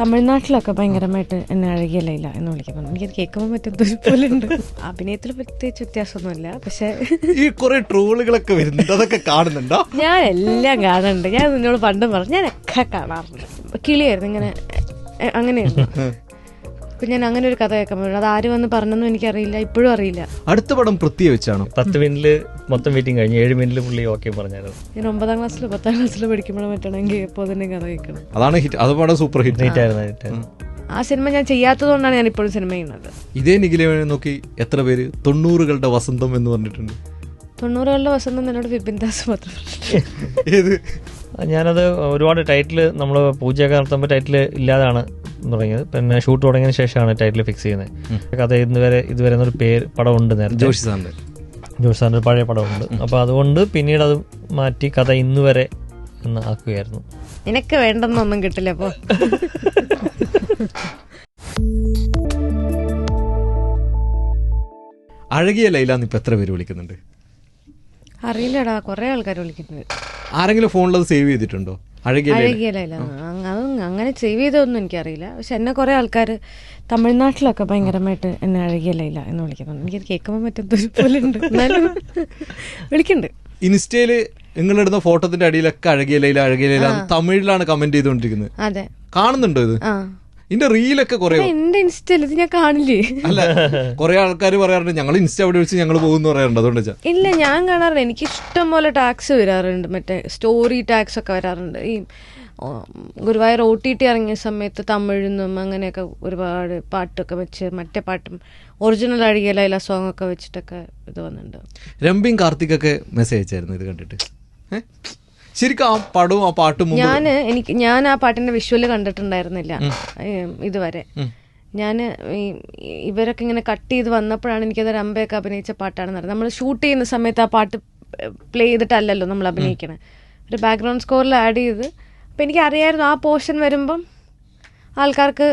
തമിഴ്നാട്ടിലൊക്കെ ഭയങ്കരമായിട്ട് എന്നെ അഴകിയ ലൈല എന്ന് വിളിക്കുന്നു എനിക്കത് കേൾക്കുമ്പോൾ പറ്റുന്ന പോലെ ഉണ്ട്. അഭിനയത്തിൽ പ്രത്യേകിച്ച് വ്യത്യാസമൊന്നുമില്ല. പക്ഷേ ഈ കുറെ ട്രോളുകളൊക്കെ വരുന്നുണ്ട്. അതൊക്കെ കാണുന്നുണ്ടോ? ഞാൻ എല്ലാം കാണുന്നുണ്ട്. ഞാൻ നിന്നോട് പണ്ടും പറഞ്ഞു ഞാനൊക്കെ കാണാറുണ്ട്. കിളിയായിരുന്നു ഇങ്ങനെ അങ്ങനെയായിരുന്നു അപ്പൊ ഞാൻ അങ്ങനെ ഒരു കഥ കേൾക്കാൻ പറ്റും അത് ആര് വന്ന് പറഞ്ഞെന്നും എനിക്കറിയില്ല ഇപ്പോഴും അറിയില്ല. അടുത്ത പടം പ്രത്യേക വെച്ചാണ്? പത്ത് മിനിറ്റിൽ മൊത്തം മീറ്റിംഗ് കഴിഞ്ഞ് ഏഴ് മിനിറ്റിൽ പുള്ളി ഓക്കെ പറഞ്ഞായിരുന്നു. ഞാൻ ഒമ്പതാം ക്ലാസ്സിലോ പത്താം ക്ലാസ്സിലോ പഠിക്കുമ്പോഴും പറ്റണമെങ്കിൽ എപ്പോൾ തന്നെ കഥ കേൾക്കണം. അതാണ് ഹിറ്റ്. അത് പടം സൂപ്പർ ഹിറ്റ്. ഹിറ്റ് ആയിരുന്നു ഹിറ്റ് ആ സിനിമ ഞാൻ ചെയ്യാത്തതുകൊണ്ടാണ് ഞാൻ ഇപ്പോഴും സിനിമ ചെയ്യുന്നത്. ഇതേ നിഖിലെ നോക്കി എത്ര പേര്? തൊണ്ണൂറുകളുടെ വസന്തം എന്ന് പറഞ്ഞിട്ടുണ്ട്. തൊണ്ണൂറുകളുടെ വസന്തം എന്നോട് വിപിൻ ദാസ് മാത്രം ഏത്? ഞാനത് ഒരുപാട് ടൈറ്റിൽ നമ്മൾ പൂജയൊക്കെ നടത്തുമ്പോൾ ടൈറ്റിൽ ഇല്ലാതാണ്. തുടങ്ങിയത് പിന്നെ ഷൂട്ട് തുടങ്ങിയ ശേഷമാണ് ടൈറ്റിൽ ഫിക്സ് ചെയ്യുന്നത്. കഥ ഇന്നുവരെ ഇതുവരെ ഒരു പേര് പടമുണ്ട് നേരത്തെ. ജോഷി സാറിന്റെ ജോഷി സാറിന്റെ പഴയ പടമുണ്ട്. അപ്പോൾ അതുകൊണ്ട് പിന്നീട് അത് മാറ്റി കഥ ഇന്ന് വരെ എന്ന് ആക്കുകയായിരുന്നു. നിനക്ക് വേണ്ടെന്നൊന്നും കിട്ടില്ല അപ്പോൾ അഴകിയ ലൈല ഇപ്പൊ എത്ര പേര് വിളിക്കുന്നുണ്ട്? അറിയില്ലടാ കുറെ ആൾക്കാർ വിളിക്കുന്നത് ആരെങ്കിലും ഫോണിൽ അത് സേവ് ചെയ്തിട്ടുണ്ടോ? അഴകിയ ലൈല. അങ്ങനെ സേവ് ചെയ്തതൊന്നും എനിക്കറിയില്ല. പക്ഷെ എന്നെ കുറെ ആൾക്കാർ തമിഴ്നാട്ടിലൊക്കെ ഭയങ്കരമായിട്ട് എന്നെ അഴകിയ ലൈല എന്ന് വിളിക്കുന്നുണ്ട്. എനിക്കത് കേൾക്കുമ്പോൾ മറ്റെന്തൊരു പോലെ ഉണ്ട്. എന്നാലും വിളിക്കുന്നുണ്ട്. ഇൻസ്റ്റയിൽ നിങ്ങളിടുന്ന ഫോട്ടോത്തിന്റെ അടിയിലൊക്കെ അഴകിയ ലൈല അഴകിയ ലൈല തമിഴിലാണ് കമന്റ് ചെയ്തുകൊണ്ടിരിക്കുന്നത്. അതെ. കാണുന്നുണ്ടോ ഇത്? ഇതിന്റെ റീലൊക്കെ കുറെ എന്റെ ഇൻസ്റ്റയിൽ ഇത് ഞാൻ കാണില്ലേ? അല്ല കുറെ ആൾക്കാർ പറയാറുണ്ട് ഞങ്ങൾ ഇൻസ്റ്റ അവിടെ വെച്ച് ഞങ്ങൾ പോകുന്നു പറയാറുണ്ട്. അതുകൊണ്ട് ഇല്ല ഞാൻ കാണാറുണ്ട് എനിക്ക് ഇഷ്ടം പോലെ ടാക്സ് വരാറുണ്ട്. മറ്റേ സ്റ്റോറി ടാക്സ് ഒക്കെ വരാറുണ്ട്. ഈ ഗുരുവായൂർ ഒ ടി ടി ഇറങ്ങിയ സമയത്ത് തമിഴിന്നും അങ്ങനെയൊക്കെ ഒരുപാട് പാട്ടൊക്കെ വെച്ച് മറ്റേ പാട്ടും ഒറിജിനൽ അഴികലയില സോങ് ഒക്കെ വെച്ചിട്ടൊക്കെ ഇത് വന്നിട്ടുണ്ട്. രംബിയും കാർത്തികൊക്കെ മെസ്സേജ് അയച്ചായിരുന്നു ഇത് കണ്ടിട്ട്? ശരിക്കും ആ പടവും ആ പാട്ടും ഞാൻ എനിക്ക് ഞാൻ ആ പാട്ടിന്റെ വിഷ്വൽ കണ്ടിട്ടുണ്ടായിരുന്നില്ല. ഇതുവരെ. ഞാൻ ഇവരൊക്കെ ഇങ്ങനെ കട്ട് ചെയ്ത് വന്നപ്പോഴാണ് എനിക്കത് രമ്പയൊക്കെ അഭിനയിച്ച പാട്ടാണെന്ന് അറിയാം നമ്മൾ ഷൂട്ട് ചെയ്യുന്ന സമയത്ത് ആ പാട്ട് പ്ലേ ചെയ്തിട്ടല്ലല്ലോ നമ്മൾ അഭിനയിക്കണേ. ഒരു ബാക്ക്ഗ്രൗണ്ട് സ്കോറിൽ ആഡ് ചെയ്ത് അപ്പം എനിക്കറിയായിരുന്നു ആ പോർഷൻ വരുമ്പം ആൾക്കാർക്ക്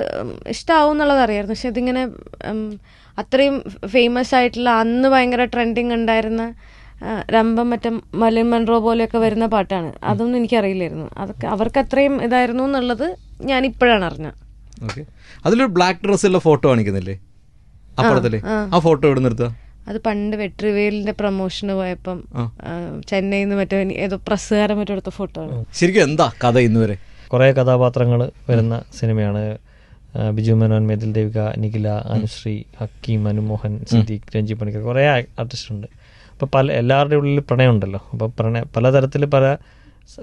ഇഷ്ടമാവും എന്നുള്ളത് അറിയായിരുന്നു. പക്ഷെ ഇതിങ്ങനെ അത്രയും ഫേമസ് ആയിട്ടുള്ള അന്ന് ഭയങ്കര ട്രെൻഡിങ് ഉണ്ടായിരുന്ന രംഭം മറ്റേ മലിൻ മൺറോ പോലെയൊക്കെ വരുന്ന പാട്ടാണ്. അതൊന്നും എനിക്കറിയില്ലായിരുന്നു. അതൊക്കെ അവർക്ക് അത്രയും ഇതായിരുന്നു എന്നുള്ളത് ഞാൻ ഇപ്പോഴാണ് അറിഞ്ഞത്. ഓക്കെ. അതിലൊരു ബ്ലാക്ക് ഡ്രസ്സുള്ള ഫോട്ടോ കാണിക്കുന്നില്ലേ? അപ്പുറത്തല്ലേ ആ ഫോട്ടോ എവിടെ നിർത്തുക അത് പണ്ട് വെട്രിവേലിന്റെ പ്രൊമോഷന് പോയപ്പം ചെന്നൈയിൽ നിന്ന് മറ്റോ ഏതോ പ്രസ്സുകാരൻ മറ്റോ എടുത്ത ഫോട്ടോ ആണ്. ശരിക്കും എന്താ കഥ ഇന്ന് വരെ കുറേ കഥാപാത്രങ്ങൾ വരുന്ന സിനിമയാണ്. ബിജു മേനോൻ മേതിൽ ദേവിക നിഖില അനുശ്രീ ഹക്കീം അനുമോഹൻ സിദ്ദീഖ് രഞ്ജി പണിക്കർ കുറേ ആർട്ടിസ്റ്റ് ഉണ്ട്. അപ്പോൾ പല എല്ലാവരുടെ ഉള്ളിൽ പ്രണയമുണ്ടല്ലോ അപ്പോൾ പ്രണയ പലതരത്തിൽ പല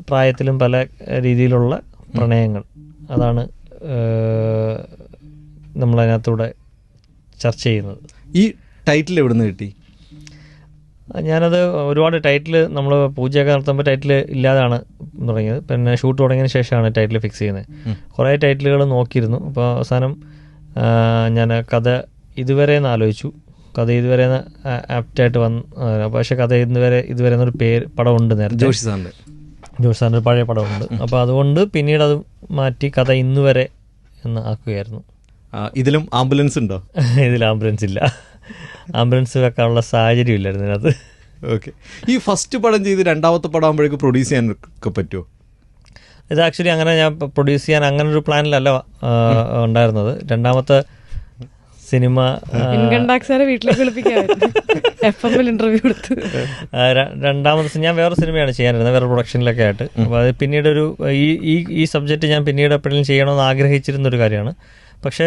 പ്രായത്തിലും പല രീതിയിലുള്ള പ്രണയങ്ങൾ. അതാണ് നമ്മളതിനകത്തൂടെ ചർച്ച ചെയ്യുന്നത്. ഈ ടൈറ്റിൽ എവിടെ നിന്ന് കിട്ടി? ഞാനത് ഒരുപാട് ടൈറ്റിൽ നമ്മൾ പൂജയൊക്കെ നടത്തുമ്പോൾ ടൈറ്റിൽ ഇല്ലാതാണ് തുടങ്ങിയത്. പിന്നെ ഷൂട്ട് തുടങ്ങിയതിന് ശേഷമാണ് ടൈറ്റിൽ ഫിക്സ് ചെയ്യുന്നത്. കുറേ ടൈറ്റിലുകൾ നോക്കിയിരുന്നു. അപ്പോൾ അവസാനം ഞാൻ കഥ ഇതുവരെ എന്ന് ആലോചിച്ചു. കഥ ഇതുവരെ ആപ്റ്റായിട്ട് വന്ന് പക്ഷേ കഥ ഇതുവരെ ഇതുവരെ എന്നൊരു പേര് പടമുണ്ട് നേരത്തെ. ജോഷി സാറിന്റെ ജോഷി സാറിന്റെ പഴയ പടമുണ്ട് അപ്പോൾ അതുകൊണ്ട് പിന്നീട് അത് മാറ്റി കഥ ഇന്നുവരെ എന്ന് ആക്കുകയായിരുന്നു. ഇതിലും ആംബുലൻസ് ഉണ്ടോ? ഇതിൽ ആംബുലൻസ് ഇല്ല. ആംബുലൻസ് വെക്കാനുള്ള സാഹചര്യം ഇല്ലായിരുന്നു അതിനകത്ത് ഓക്കെ ഈ ഫസ്റ്റ് പടം ചെയ്ത് രണ്ടാമത്തെ പടം ആകുമ്പോഴേക്ക് പ്രൊഡ്യൂസ് ചെയ്യാൻ ഒക്കെ പറ്റുമോ ഇത് ആക്ച്വലി അങ്ങനെ ഞാൻ പ്രൊഡ്യൂസ് ചെയ്യാൻ അങ്ങനെ ഒരു പ്ലാനിലല്ല ഉണ്ടായിരുന്നത്. രണ്ടാമത്തെ സിനിമ ആ, ഇൻകം ടാക്സുകാരെ വീട്ടിലേക്ക് വിളിപ്പിക്കാമായിരുന്നു. എഫ് എമ്മിൽ ഇന്റർവ്യൂ കൊടുത്ത്. ആ, ര- രണ്ടാമത്തെ സി- ഞാൻ വേറെ സിനിമയാണ് ചെയ്യാനിരുന്നത് വേറെ പ്രൊഡക്ഷനിലൊക്കെ ആയിട്ട്. അപ്പോൾ അത് പിന്നീട് ഒരു ഈ ഈ സബ്ജക്റ്റ് ഞാൻ പിന്നീട് എപ്പോഴും ചെയ്യണമെന്ന് ആഗ്രഹിച്ചിരുന്ന ഒരു കാര്യമാണ്. പക്ഷേ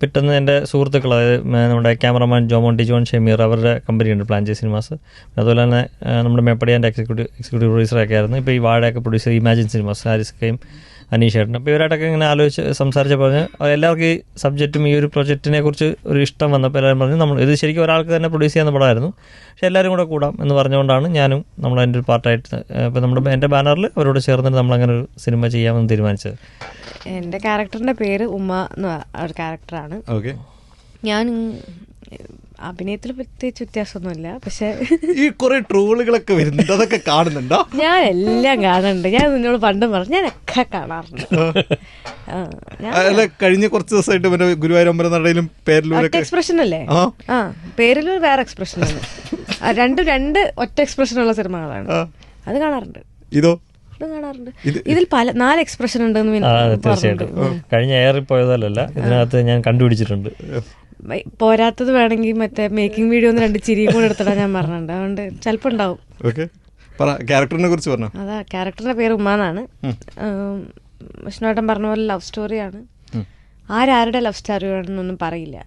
പെട്ടെന്ന് എന്റെ സുഹൃത്തുക്കൾ അതായത് നമ്മുടെ ക്യാമറമാൻ ജോമോണ്ടി ജോൺ ഷെമീർ അവരുടെ കമ്പനിയുണ്ട് പ്ലാൻ ജെ സിനിമാസ്. അതുപോലെ തന്നെ നമ്മുടെ മേപ്പടിയാന്റെ എക്സിക്യൂട്ടീവ് എക്സിക്യൂട്ടീവ് പ്രൊഡ്യൂസറൊക്കെ ആയിരുന്നു. ഇപ്പോൾ ഈ വാഴയൊക്കെ പ്രൊഡ്യൂസർ ഇമാജിൻ സിനിമാസ് ഹാരിസ് കെയും അനീഷ് ഏട്ടൻ അപ്പോൾ ഇവരായിട്ടൊക്കെ ഇങ്ങനെ ആലോചിച്ച് സംസാരിച്ചപ്പോൾ പറഞ്ഞ് എല്ലാവർക്കും ഈ സബ്ജക്റ്റും ഈ ഒരു പ്രൊജക്റ്റിനെ കുറിച്ച് ഒരു ഇഷ്ടം വന്നപ്പോൾ എല്ലാവരും പറഞ്ഞു നമ്മൾ ഇത് ശരിക്കും ഒരാൾക്ക് തന്നെ പ്രൊഡ്യൂസ് ചെയ്യുന്ന പടമായിരുന്നു. പക്ഷേ എല്ലാവരും കൂടെ കൂടാം എന്ന് പറഞ്ഞുകൊണ്ടാണ് ഞാനും നമ്മൾ അതിന്റെ ഒരു പാർട്ടായിട്ട് ഇപ്പോൾ നമ്മുടെ എന്റെ ബാനറിൽ അവരോട് ചേർന്നിട്ട് നമ്മളങ്ങനെ ഒരു സിനിമ ചെയ്യാമെന്ന് തീരുമാനിച്ചത്. എന്റെ ക്യാരക്ടറിന്റെ പേര് ഉമ്മ എന്ന് ഒരു ക്യാരക്ടറാണ്. ഞാൻ അഭിനയത്തിൽ പ്രത്യേകിച്ച് വ്യത്യാസമൊന്നുമില്ല. പക്ഷെ ഈ കുറെ ട്രോളുകളൊക്കെ വരുന്നുണ്ട്. അതൊക്കെ കാണുന്നുണ്ടോ? ഞാൻ എല്ലാം കാണുന്നുണ്ട്. ഞാൻ നിന്നോട് പണ്ടും പറഞ്ഞു ഞാനൊക്കെ കാണാറുണ്ട്. അല്ല കഴിഞ്ഞ കുറച്ച് ദിവസമായിട്ട് മറ്റേ ഗുരുവായൂരമ്പല നടയിലും ഒറ്റ എക്സ്പ്രഷൻ അല്ലേ ആ. പേരിൽ വേറെ എക്സ്പ്രഷൻ ആണ് രണ്ടും രണ്ട് ഒറ്റ എക്സ്പ്രഷൻ ഉള്ള സിനിമകളാണ് അത് കാണാറുണ്ട്. ഇതോ? ഇപ്പം കാണാറുണ്ട്. ഇതിൽ പല നാല് എക്സ്പ്രഷൻ ഉണ്ടെന്ന് തീർച്ചയായിട്ടും. കഴിഞ്ഞ ഏറി പോയതല്ല ഇതിനകത്ത് ഞാൻ കണ്ടുപിടിച്ചിട്ടുണ്ട്. പോരാത്തത് വേണമെങ്കിൽ മറ്റേ മേക്കിംഗ് വീഡിയോ ഒന്ന് രണ്ട് ചിരിയും കൂടെ എടുത്തിടാൻ ഞാൻ പറഞ്ഞിട്ടുണ്ട്. അതുകൊണ്ട് ചിലപ്പോൾ ഉണ്ടാവും. പറ ക്യാരക്ടറിനെ കുറിച്ച് പറഞ്ഞു? അതാ ക്യാരക്ടറിന്റെ പേര് ഉമ്മാന്നാണ്. വിഷ്ണുവേട്ടൻ പറഞ്ഞ പോലെ ലവ് സ്റ്റോറിയാണ് ആരാരുടെ ലവ് സ്റ്റോറിയാണെന്നൊന്നും പറയില്ല.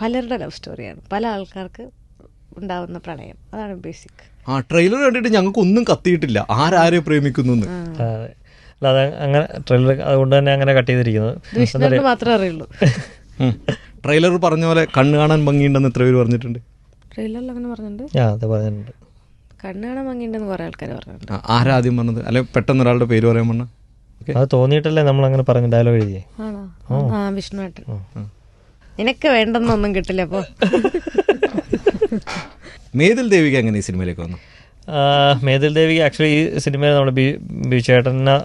പലരുടെ ലവ് സ്റ്റോറിയാണ് പല ആൾക്കാർക്ക് ഉണ്ടാവുന്ന പ്രണയം. അതാണ് ബേസിക് ആ ട്രെയിലർ കണ്ടിട്ട് ഞങ്ങൾക്ക് ഒന്നും കത്തിയിട്ടില്ല. ആരാരെ പ്രേമിക്കുന്നു എന്ന്. അതെ അല്ല അത് അങ്ങനെ ട്രെയിലർ അതുകൊണ്ട് തന്നെ അങ്ങനെ കട്ട് ചെയ്തിരിക്കുന്നത് മാത്രമേ അറിയുള്ളൂ. ട്രെയിലർ പറഞ്ഞ പോലെ കണ്ണ് കാണാൻ ഭംഗിയുണ്ടെന്ന് എത്ര പേര് പറഞ്ഞിട്ടുണ്ട്. ട്രെയിലറിൽ അങ്ങനെ പറഞ്ഞിട്ടുണ്ട്? ആ അത് പറഞ്ഞിട്ടുണ്ട്. കണ്ണ് കാണാൻ ഭംഗിയുണ്ടെന്ന് കുറേ ആൾക്കാർ പറഞ്ഞിട്ടുണ്ട്. ആരാ ആദ്യം പറഞ്ഞത്? അല്ലെ പെട്ടെന്ന് ഒരാളുടെ പേര് പറയാൻ പറഞ്ഞ അത് തോന്നിയിട്ടല്ലേ നമ്മൾ അങ്ങനെ പറഞ്ഞ ഡയലോഗ് എഴുതിയേ? ആണോ? ആ വിഷ്ണുവേട്ടൻ. നിനക്ക് വേണ്ടെന്നൊന്നും കിട്ടില്ല അപ്പോ മേതിൽ ദേവിക എങ്ങനെ ഈ സിനിമയിലേക്ക് വന്നു? മേതിൽ ദേവിക്ക് ആക്ച്വലി ഈ സിനിമയിൽ നമ്മുടെ ബി ബി ചേട്ടന്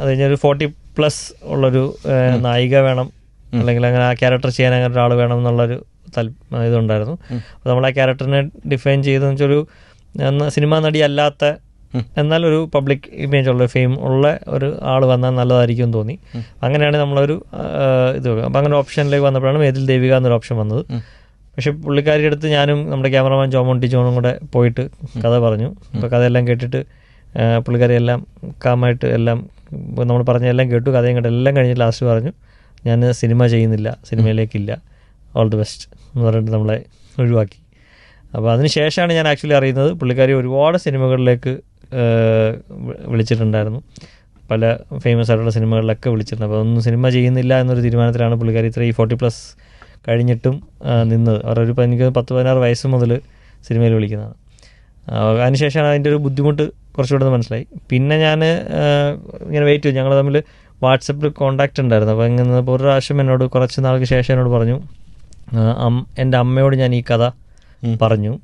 അത് ഒരു ഫോർട്ടി പ്ലസ് ഉള്ളൊരു നായിക വേണം. അല്ലെങ്കിൽ അങ്ങനെ ആ ക്യാരക്ടർ ചെയ്യാൻ അങ്ങനെ ഒരാൾ വേണം എന്നുള്ളൊരു തൽ ഇതുണ്ടായിരുന്നു. അപ്പോൾ നമ്മൾ ആ ക്യാരക്ടറിനെ ഡിഫൈൻ ചെയ്തെന്ന് വെച്ചാൽ ഒരു സിനിമാ നടി അല്ലാത്ത എന്നാൽ ഒരു പബ്ലിക് ഇമേജ് ഉള്ള ഫെയിം ഉള്ള ഒരു ആൾ വന്നാൽ നല്ലതായിരിക്കും എന്ന് തോന്നി അങ്ങനെയാണ് നമ്മളൊരു ഇത്. അപ്പം അങ്ങനെ ഓപ്ഷനിലേക്ക് വന്നപ്പോഴാണ് മേതിൽ ദേവിക എന്നൊരു ഓപ്ഷൻ വന്നത്. പക്ഷെ പുള്ളിക്കാരിയുടെ അടുത്ത് ഞാനും നമ്മുടെ ക്യാമറമാൻ ജോമോണ്ടി ജോണും കൂടെ പോയിട്ട് കഥ പറഞ്ഞു. അപ്പോൾ കഥയെല്ലാം കേട്ടിട്ട് പുള്ളിക്കാരി എല്ലാം കാമായിട്ട് എല്ലാം നമ്മൾ പറഞ്ഞ എല്ലാം കേട്ടു. കഥയും കേട്ട് എല്ലാം കഴിഞ്ഞ് ലാസ്റ്റ് പറഞ്ഞു ഞാൻ സിനിമ ചെയ്യുന്നില്ല സിനിമയിലേക്കില്ല. ഓൾ ദി ബെസ്റ്റ് എന്ന് പറഞ്ഞിട്ട് നമ്മളെ ഒഴിവാക്കി. അപ്പോൾ അതിന് ശേഷമാണ് ഞാൻ ആക്ച്വലി അറിയുന്നത് പുള്ളിക്കാരി ഒരുപാട് സിനിമകളിലേക്ക് വിളിച്ചിട്ടുണ്ടായിരുന്നു. പല ഫേമസ് ആയിട്ടുള്ള സിനിമകളിലൊക്കെ വിളിച്ചിട്ടുണ്ട് അപ്പോൾ ഒന്നും സിനിമ ചെയ്യുന്നില്ല എന്നൊരു തീരുമാനത്തിലാണ് പുള്ളിക്കാരി ഇത്ര ഈ ഫോർട്ടി പ്ലസ് കഴിഞ്ഞിട്ടും നിന്നത് അവർ ഒരു എനിക്ക് പത്ത് പതിനാറ് വയസ്സ് മുതൽ സിനിമയിൽ വിളിക്കുന്നതാണ്. അതിനുശേഷമാണ് അതിന്റെ ഒരു ബുദ്ധിമുട്ട് കുറച്ചുകൂടെ മനസ്സിലായി. പിന്നെ ഞാൻ ഇങ്ങനെ വെയിറ്റ് ചെയ്തു. ഞങ്ങൾ തമ്മിൽ വാട്സപ്പിൽ കോണ്ടാക്റ്റ് ഉണ്ടായിരുന്നു. അപ്പോൾ ഇങ്ങനെ ഒരു പ്രാവശ്യം എന്നോട് കുറച്ച് നാൾക്ക് ശേഷം എന്നോട് പറഞ്ഞു അം- എന്റെ അമ്മയോട് ഞാൻ ഈ കഥ പറഞ്ഞു.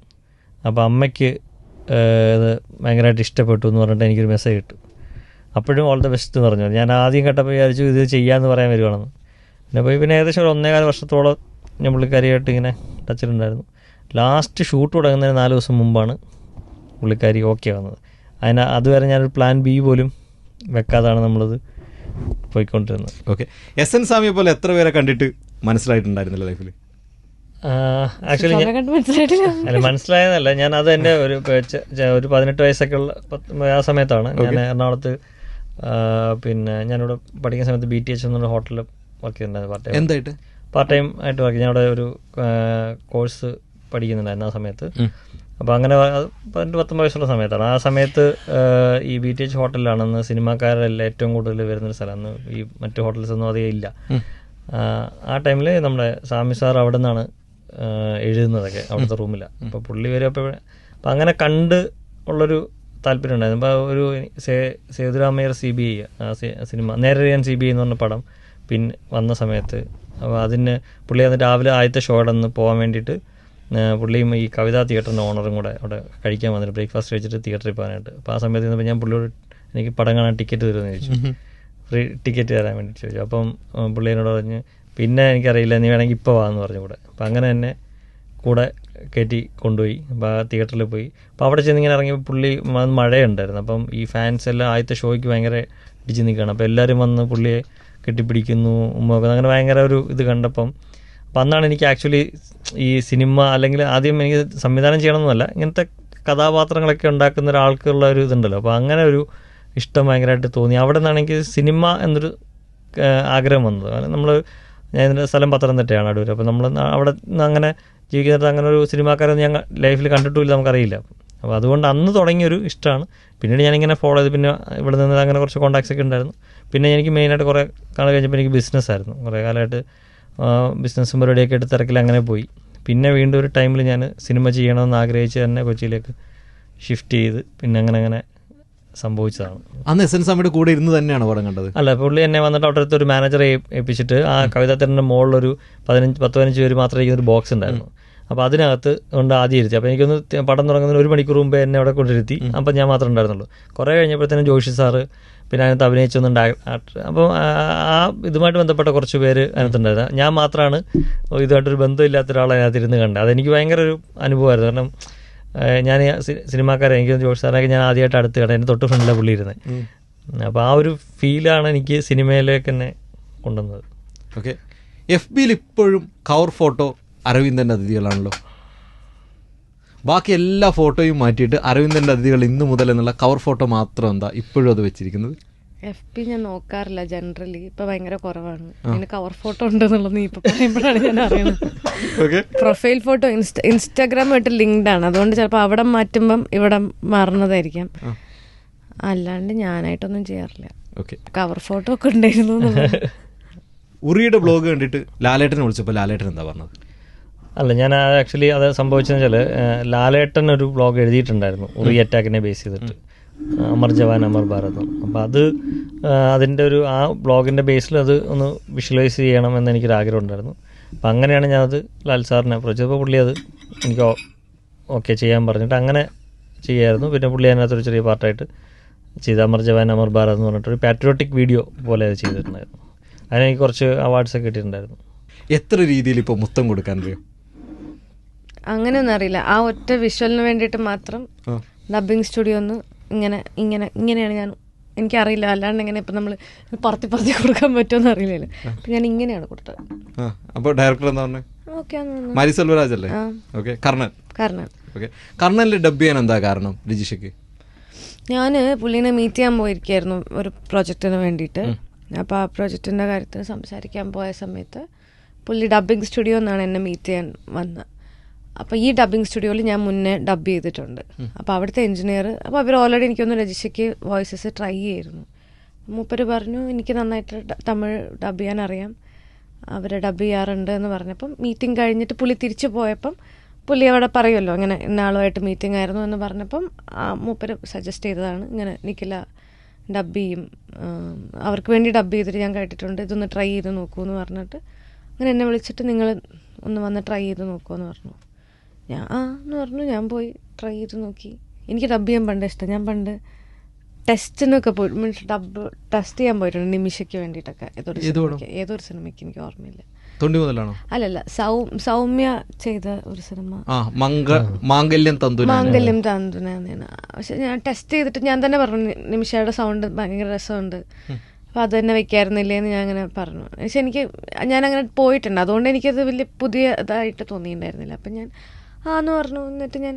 അപ്പോൾ അമ്മയ്ക്ക് ഇത് ഭയങ്കരമായിട്ട് ഇഷ്ടപ്പെട്ടു എന്ന് പറഞ്ഞിട്ട് എനിക്കൊരു മെസ്സേജ് കിട്ടും അപ്പോഴും ഓൾ ദ ബെസ്റ്റ് എന്ന് പറഞ്ഞു. ഞാൻ ആദ്യം കേട്ടപ്പോൾ വിചാരിച്ചു ഇത് ചെയ്യാമെന്ന് പറയാൻ വരുവാണെന്ന്. പിന്നെ പോയി പിന്നെ ഏകദേശം ഒരു ഒന്നേകാല വർഷത്തോളം ഞാൻ പുള്ളിക്കാരിയായിട്ട് ഇങ്ങനെ ടച്ചിലുണ്ടായിരുന്നു ലാസ്റ്റ് ഷൂട്ട് തുടങ്ങുന്നതിന് നാല് ദിവസം മുമ്പാണ് പുള്ളിക്കാരി ഓക്കെ വന്നത് അതിന് അതുവരെ ഞാനൊരു പ്ലാൻ ബി പോലും വെക്കാതാണ് നമ്മളത് പോയിക്കൊണ്ടിരുന്നത്. ഓക്കെ എസ് എൻ സ്വാമിയെ പോലെ എത്ര പേരെ കണ്ടിട്ട് മനസ്സിലായിട്ടുണ്ടായിരുന്നില്ല ലൈഫിൽ ആക്ച്വലി അല്ല മനസ്സിലായതല്ല ഞാൻ അത് എന്റെ ഒരു ഒരു പതിനെട്ട് വയസ്സൊക്കെ ഉള്ള പത്ത് ആ സമയത്താണ്. ഞാൻ എറണാകുളത്ത് പിന്നെ ഞാനിവിടെ പഠിക്കുന്ന സമയത്ത് ബി ടി എച്ച് എന്നുള്ള ഹോട്ടലിൽ വർക്ക് ചെയ്തിട്ടുണ്ടായിരുന്നു പാർട്ട് ടൈം എന്തായിട്ട്? പാർട്ട് ടൈം ആയിട്ട് വർക്ക് ഞാൻ അവിടെ ഒരു കോഴ്സ് പഠിക്കുന്നുണ്ടായിരുന്നു ആ സമയത്ത്. അപ്പോൾ അങ്ങനെ പതിനെട്ട് പത്തൊമ്പത് വയസ്സുള്ള സമയത്താണ്. ആ സമയത്ത് ഈ ബി ടി എച്ച് ഹോട്ടലിലാണെന്ന് സിനിമാക്കാരെല്ലാം ഏറ്റവും കൂടുതൽ വരുന്നൊരു സ്ഥലം. അന്ന് ഈ മറ്റു ഹോട്ടൽസ് ഒന്നും അധികം ഇല്ല. ആ, ടൈമിൽ നമ്മുടെ സ്വാമി സാർ അവിടെ നിന്നാണ് എഴുതുന്നതൊക്കെ അവിടുത്തെ റൂമിലാണ് അപ്പോൾ പുള്ളി വരും അപ്പോൾ അപ്പം അങ്ങനെ കണ്ട് ഉള്ളൊരു താല്പര്യം ഉണ്ടായിരുന്നു. അപ്പോൾ ഒരു സേ- Sethuramayyar C B I cinema Nerariyan C B I എന്ന് പറഞ്ഞ പടം. പിന്നെ വന്ന സമയത്ത്. അപ്പോൾ അതിന് പുള്ളി അന്ന് രാവിലെ ആദ്യത്തെ ഷോയുടെ അന്ന് പോകാൻ വേണ്ടിയിട്ട് പുള്ളിയും ഈ കവിതാ തിയേറ്ററിന്റെ ഓണറും കൂടെ അവിടെ കഴിക്കാൻ വന്നിട്ട് ബ്രേക്ക്ഫാസ്റ്റ് കഴിച്ചിട്ട് തിയേറ്ററിൽ പോകാനായിട്ട്. അപ്പോൾ ആ സമയത്ത് ചെന്നപ്പോൾ ഞാൻ പുള്ളിയോട് എനിക്ക് പടം കാണാൻ ടിക്കറ്റ് തരുമെന്ന് ചോദിച്ചു. ഫ്രീ ടിക്കറ്റ് തരാൻ വേണ്ടി ചോദിച്ചു. അപ്പം പുള്ളി എന്നോട് പറഞ്ഞ് പിന്നെ എനിക്കറിയില്ല നീ വേണമെങ്കിൽ ഇപ്പോൾ വാന്ന് പറഞ്ഞു കൂടെ. അപ്പം അങ്ങനെ തന്നെ കൂടെ കയറ്റി കൊണ്ടുപോയി. അപ്പോൾ ആ തിയേറ്ററിൽ പോയി. അപ്പോൾ അവിടെ ചെന്ന് ഇങ്ങനെ ഇറങ്ങിയപ്പോൾ പുള്ളി മഴയുണ്ടായിരുന്നു. അപ്പം ഈ ഫാൻസ് എല്ലാം ആദ്യത്തെ ഷോയ്ക്ക് ഭയങ്കര ഇടിച്ച് നിൽക്കുകയാണ്. അപ്പോൾ എല്ലാവരും വന്ന് പുള്ളിയെ കെട്ടിപ്പിടിക്കുന്നു ഉമ്മയൊക്കെ. അങ്ങനെ ഭയങ്കര ഒരു ഇത് കണ്ടപ്പം അപ്പം അന്നാണ് എനിക്ക് ആക്ച്വലി ഈ സിനിമ അല്ലെങ്കിൽ ആദ്യം എനിക്ക് സംവിധാനം ചെയ്യണമെന്നല്ല ഇങ്ങനത്തെ കഥാപാത്രങ്ങളൊക്കെ ഉണ്ടാക്കുന്ന ഒരാൾക്കുള്ള ഒരു ഇതുണ്ടല്ലോ. അപ്പോൾ അങ്ങനെ ഒരു ഇഷ്ടം ഭയങ്കരമായിട്ട് തോന്നി. അവിടെ നിന്നാണ് എനിക്ക് സിനിമ എന്നൊരു ആഗ്രഹം വന്നത്. കാരണം നമ്മൾ ഞാൻ ഇതിന്റെ സ്ഥലം പത്തനംതിട്ടയാണ് അടൂർ അപ്പോൾ നമ്മൾ അവിടെ നിന്ന് അങ്ങനെ ജീവിക്കുന്നിടത്ത് അങ്ങനെ ഒരു സിനിമാക്കാരൊന്നും ഞങ്ങൾ ലൈഫിൽ കണ്ടിട്ടുമില്ല നമുക്കറിയില്ല. അപ്പോൾ അതുകൊണ്ട് അന്ന് തുടങ്ങിയൊരു ഇഷ്ടമാണ്. പിന്നീട് ഞാനിങ്ങനെ ഫോളോ ചെയ്ത് പിന്നെ ഇവിടെ നിന്ന് അങ്ങനെ കുറച്ച് കോൺടാക്ട്സ് ഒക്കെ ഉണ്ടായിരുന്നു. പിന്നെ എനിക്ക് മെയിനായിട്ട് കുറേ കാലം കഴിഞ്ഞപ്പോൾ എനിക്ക് ബിസിനസ് ആയിരുന്നു. കുറേ കാലമായിട്ട് ബിസിനസ്സും പരിപാടിയൊക്കെ എടുത്ത് തിരക്കിൽ അങ്ങനെ പോയി. പിന്നെ വീണ്ടും ഒരു ടൈമിൽ ഞാൻ സിനിമ ചെയ്യണമെന്ന് ആഗ്രഹിച്ച് തന്നെ കൊച്ചിയിലേക്ക് ഷിഫ്റ്റ് ചെയ്ത് പിന്നെ അങ്ങനെ അങ്ങനെ സംഭവിച്ചതാണ്. അന്ന് എസ് എൻ സ്വാമിയുടെ കൂടെ ഇരുന്ന് തന്നെയാണ് പടം കണ്ടത്? അല്ല പുള്ളി എന്നെ വന്നിട്ട് അവിടെ അടുത്ത് ഒരു മാനേജറെ ഏൽപ്പിച്ചിട്ട് ആ കവിതാത്തരന്റെ മുകളിലൊരു പതിനഞ്ച് പത്ത് പതിനഞ്ച് പേര് മാത്രമേ ഇരിക്കുന്ന ഒരു ബോക്സ് ഉണ്ടായിരുന്നു. അപ്പോൾ അതിനകത്ത് കൊണ്ട് ആദ്യം ഇരുത്തി. അപ്പോൾ എനിക്കൊന്ന് പടം തുടങ്ങുന്നതിന് ഒരു മണിക്കൂർ മുമ്പേ എന്നെ അവിടെ കൊണ്ടിരുത്തി അപ്പം ഞാൻ മാത്രമേ ഉണ്ടായിരുന്നുള്ളൂ. കുറേ കഴിഞ്ഞപ്പോഴത്തേനും ജോഷി സാറ് പിന്നെ അതിനകത്ത് അഭിനയിച്ചൊന്നുണ്ട് അപ്പം ആ ഇതുമായിട്ട് ബന്ധപ്പെട്ട കുറച്ച് പേര് അതിനകത്തുണ്ടായിരുന്നു ഞാൻ മാത്രമാണ് ഇതുമായിട്ടൊരു ബന്ധമില്ലാത്ത ഒരാളെ അതിനകത്ത് ഇരുന്ന് കണ്ടത്. അതെനിക്ക് ഭയങ്കര ഒരു അനുഭവമായിരുന്നു. കാരണം ഞാൻ സിനിമാക്കാരെ എനിക്ക് ജോഷി സാറിനൊക്കെ ഞാൻ ആദ്യമായിട്ട് അടുത്ത് കണ്ടത്. എന്റെ തൊട്ട് ഫ്രണ്ടിലെ പുള്ളി ഇരുന്നത് അപ്പോൾ ആ ഒരു ഫീലാണ് എനിക്ക് സിനിമയിലേക്ക് തന്നെ കൊണ്ടുവന്നത്. ഓക്കെ. എഫ് ബിയിൽ ഇപ്പോഴും കവർ ഫോട്ടോ അരവിന്ദന്റെ അതിഥികളാണല്ലോ. ബാക്കി എല്ലാ ഫോട്ടോയും മാറ്റിയിട്ട് അരവിന്ദന്റെ അതിഥികൾ ഇന്ന് മുതൽ എന്നുള്ള കവർ ഫോട്ടോ മാത്രം എന്താ ഇപ്പോഴും അത് വെച്ചിരിക്കുന്നത്? എഫ് പി ഞാൻ നോക്കാറില്ല ജനറലി ഇപ്പൊ ഭയങ്കര കുറവാണ്. അതിന് കവർ ഫോട്ടോ ഉണ്ടെന്നുള്ളത് നീ ഇപ്പൊ പറയുമ്പോഴാണ് ഞാൻ അറിയുന്നത്. പ്രൊഫൈൽ ഫോട്ടോ ഇൻസ്റ്റ ഇൻസ്റ്റാഗ്രാമായിട്ട് ലിങ്ക്ഡ് ആണ്. അതുകൊണ്ട് ചിലപ്പോൾ അവിടെ മാറ്റുമ്പം ഇവിടെ മാറുന്നതായിരിക്കാം. അല്ലാണ്ട് ഞാനായിട്ടൊന്നും ചെയ്യാറില്ല. കവർ ഫോട്ടോ ഒക്കെ ഉണ്ടായിരുന്നു. ഉറിയുടെ ബ്ലോഗ് കണ്ടിട്ട് ലാലേട്ടനെ വിളിച്ചപ്പോൾ ലാലേട്ടൻ എന്താ പറഞ്ഞത്? അല്ല ഞാൻ ആക്ച്വലി അത് സംഭവിച്ചതെന്ന് വെച്ചാൽ ലാലേട്ടൻ ഒരു ബ്ലോഗ് എഴുതിയിട്ടുണ്ടായിരുന്നു ഉറി അറ്റാക്കിനെ ബേസ് ചെയ്തിട്ട്. അമർ ജവാൻ അമർ ഭാരത്. അപ്പം അത് അതിന്റെ ഒരു ആ ബ്ലോഗിന്റെ ബേസിൽ അത് ഒന്ന് വിഷ്വലൈസ് ചെയ്യണം എന്ന് എനിക്കൊരു ആഗ്രഹം ഉണ്ടായിരുന്നു. അപ്പം അങ്ങനെയാണ് ഞാനത് ലാൽ സാറിനെ അപ്രോച്ച് ചെയ്തപ്പോൾ പുള്ളി അത് എനിക്ക് ഓക്കെ ചെയ്യാൻ പറഞ്ഞിട്ട് അങ്ങനെ ചെയ്യായിരുന്നു. പിന്നെ പുള്ളി അതിനകത്തൊരു ചെറിയ പാർട്ടായിട്ട് ചെയ്ത അമർ ജവാൻ അമർ ഭാരത് എന്ന് പറഞ്ഞിട്ടൊരു പാട്രിയോട്ടിക് വീഡിയോ പോലെ അത് ചെയ്തിട്ടുണ്ടായിരുന്നു. അതിനെനിക്ക് കുറച്ച് അവാർഡ്സൊക്കെ കിട്ടിയിട്ടുണ്ടായിരുന്നു. എത്ര രീതിയിൽ ഇപ്പോൾ മുത്തം കൊടുക്കാൻ അറിയോ? അങ്ങനെയൊന്നും അറിയില്ല. ആ ഒറ്റ വിഷ്വലിന് വേണ്ടിയിട്ട് മാത്രം. ഡബിങ് സ്റ്റുഡിയോ ഒന്ന് ഇങ്ങനെ ഇങ്ങനെ ഇങ്ങനെയാണ് ഞാൻ എനിക്കറിയില്ല. അല്ലാണ്ട് എങ്ങനെ ഇപ്പം നമ്മൾ പറത്തി പറത്തി കൊടുക്കാൻ പറ്റുമെന്ന് അറിയില്ലല്ലോ അപ്പം ഞാൻ ഇങ്ങനെയാണ് കൊടുത്തത്. അപ്പോൾ ഡയറക്ടർ എന്താ പറഞ്ഞത് മാരി സെൽവരാജ് അല്ലേ. ഓക്കെ കർണൻ. ഓക്കെ. കർണനിൽ ഡബ് ചെയ്യാൻ എന്താ കാരണം രജിഷയ്ക്ക്? ഞാൻ പുള്ളീനെ മീറ്റ് ചെയ്യാൻ പോയിരിക്കായിരുന്നു ഒരു പ്രോജക്റ്റിന് വേണ്ടിയിട്ട്. അപ്പോൾ ആ പ്രോജക്റ്റിന്റെ കാര്യത്തിന് സംസാരിക്കാൻ പോയ സമയത്ത് പുള്ളി ഡബ്ബിംഗ് സ്റ്റുഡിയോ എന്നാണ് എന്നെ മീറ്റ് ചെയ്യാൻ വന്നത് അപ്പോൾ ഈ ഡബിങ് സ്റ്റുഡിയോയിൽ ഞാൻ മുന്നേ ഡബ് ചെയ്തിട്ടുണ്ട്. അപ്പോൾ അവിടുത്തെ എഞ്ചിനീയർ അപ്പോൾ അവർ ഓൾറെഡി എനിക്കൊന്ന് രജിഷയ്ക്ക് വോയിസസ് ട്രൈ ചെയ്യായിരുന്നു മൂപ്പര് പറഞ്ഞു എനിക്ക് നന്നായിട്ട് തമിഴ് ഡബ് ചെയ്യാൻ അറിയാം. അവരെ ഡബ് ചെയ്യാറുണ്ട് എന്ന് പറഞ്ഞപ്പം മീറ്റിംഗ് കഴിഞ്ഞിട്ട് പുള്ളി തിരിച്ചു പോയപ്പം പുള്ളി അവിടെ പറയുമല്ലോ ഇങ്ങനെ ഇന്നാളുമായിട്ട് മീറ്റിംഗ് ആയിരുന്നു എന്ന് പറഞ്ഞപ്പം ആ മൂപ്പര് സജസ്റ്റ് ചെയ്തതാണ് ഇങ്ങനെ നിക്കില്ല ഡബ് ചെയ്യും. അവർക്ക് വേണ്ടി ഡബ് ചെയ്തിട്ട് ഞാൻ കേട്ടിട്ടുണ്ട് ഇതൊന്ന് ട്രൈ ചെയ്ത് നോക്കൂ എന്ന് പറഞ്ഞിട്ട്. അങ്ങനെ എന്നെ വിളിച്ചിട്ട് നിങ്ങൾ ഒന്ന് വന്ന് ട്രൈ ചെയ്ത് നോക്കുമെന്ന് പറഞ്ഞു. ഞാൻ ആ എന്ന് പറഞ്ഞു. ഞാൻ പോയി ട്രൈ ചെയ്ത് നോക്കി. എനിക്ക് ഡബ് ചെയ്യാൻ പണ്ട് ഇഷ്ടം. ഞാൻ പണ്ട് ടെസ്റ്റിനൊക്കെ പോയി മീൻസ് ഡബ് ടെസ്റ്റ് ചെയ്യാൻ പോയിട്ടുണ്ട് നിമിഷയ്ക്ക് വേണ്ടിയിട്ടൊക്കെ. ഏതൊരു? സിനിമയ്ക്ക് ഏതൊരു സിനിമയ്ക്ക് എനിക്ക് ഓർമ്മയില്ല. തൊണ്ടി മുതലാണോ? അല്ലല്ല സൗ സൗമ്യ ചെയ്ത ഒരു സിനിമ. മാംഗല്യം തന്തുന മാംഗല്യം താന്തുനാണ് പക്ഷെ ഞാൻ ടെസ്റ്റ് ചെയ്തിട്ട് ഞാൻ തന്നെ പറഞ്ഞു നിമിഷയുടെ സൗണ്ട് ഭയങ്കര രസമുണ്ട്. അപ്പൊ അത് തന്നെ വെക്കായിരുന്നില്ലേ എന്ന് ഞാൻ അങ്ങനെ പറഞ്ഞു. പക്ഷെ എനിക്ക് ഞാൻ അങ്ങനെ പോയിട്ടുണ്ട്. അതുകൊണ്ട് എനിക്കത് വലിയ പുതിയ ഇതായിട്ട് തോന്നിയിട്ടുണ്ടായിരുന്നില്ല. അപ്പം ഞാൻ ആ എന്ന് പറഞ്ഞു. എന്നിട്ട് ഞാൻ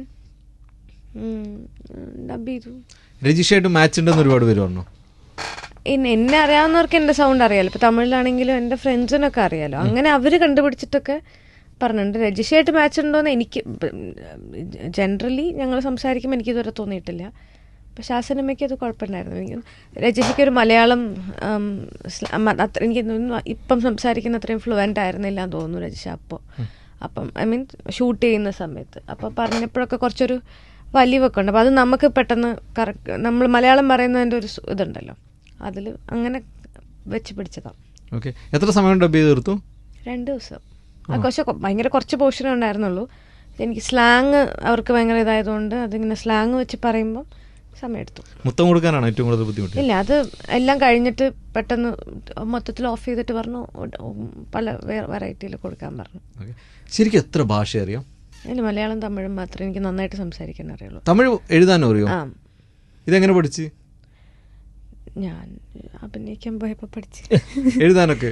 ഡബ് ചെയ്തു രജിഷയായിട്ട് മാച്ച് ഉണ്ടെന്ന് ഒരുപാട് പേര് പറഞ്ഞു. എന്നെ അറിയാവുന്നവർക്ക് എന്റെ സൗണ്ട് അറിയാലോ. ഇപ്പൊ തമിഴിലാണെങ്കിലും എന്റെ ഫ്രണ്ട്സിനൊക്കെ അറിയാലോ. അങ്ങനെ അവർ കണ്ടുപിടിച്ചിട്ടൊക്കെ പറഞ്ഞിട്ടുണ്ട്. രജിഷയായിട്ട് മാച്ച് ഉണ്ടോന്ന് എനിക്ക് ജനറലി ഞങ്ങൾ സംസാരിക്കുമ്പോൾ എനിക്ക് ഇതുവരെ തോന്നിയിട്ടില്ല. പക്ഷെ ആ സിനിമയ്ക്ക് അത് കുഴപ്പമുണ്ടായിരുന്നു എനിക്ക് രജിഷയ്ക്ക് ഒരു മലയാളം അത്ര എനിക്ക് ഇപ്പം സംസാരിക്കുന്ന അത്രയും ഫ്ലുവന്റ് ആയിരുന്നില്ല എന്ന് തോന്നുന്നു രജിഷ അപ്പോൾ അപ്പം ഐ മീൻ ഷൂട്ട് ചെയ്യുന്ന സമയത്ത്. അപ്പോൾ പറഞ്ഞപ്പോഴൊക്കെ കുറച്ചൊരു വലിവൊക്കെ ഉണ്ട് അപ്പോൾ അത് നമുക്ക് പെട്ടെന്ന് കറക്റ്റ് നമ്മൾ മലയാളം പറയുന്നതിന്റെ ഒരു ഇതുണ്ടല്ലോ. അതിൽ അങ്ങനെ വെച്ച് പിടിച്ചതാണ് ഓക്കെ എത്ര സമയം ഡബ് ചെയ്ത് തീർത്തു? രണ്ട് ദിവസം. പക്ഷെ ഭയങ്കര കുറച്ച് പോർഷനേ ഉണ്ടായിരുന്നുള്ളൂ. എനിക്ക് സ്ലാങ് അവർക്ക് ഭയങ്കര ഇതായതുകൊണ്ട് അതിങ്ങനെ സ്ലാങ് വെച്ച് പറയുമ്പോൾ സമയമെടുത്തു. മുത്തം കൊടുക്കാനാണ് ഏറ്റവും കൂടുതൽ ബുദ്ധിമുട്ട്? ഇല്ല അത് എല്ലാം കഴിഞ്ഞിട്ട് പെട്ടെന്ന് മൊത്തത്തിൽ ഓഫ് ചെയ്തിട്ട് പറഞ്ഞു പല വെറൈറ്റിയിൽ കൊടുക്കാൻ പറഞ്ഞു. ശരിക്കും എത്ര ഭാഷ അറിയാം അതിന് മലയാളം തമിഴും മാത്രമേ എനിക്ക് നന്നായിട്ട് സംസാരിക്കാൻ അറിയുള്ളൂ. തമിഴ് എഴുതാനോ അറിയോ? ആ. ഇതെങ്ങനെ പഠിച്ച്? ഞാൻ അഭിനയിക്കാൻ പോയപ്പോ പഠിച്ചു. എഴുതാനൊക്കെ?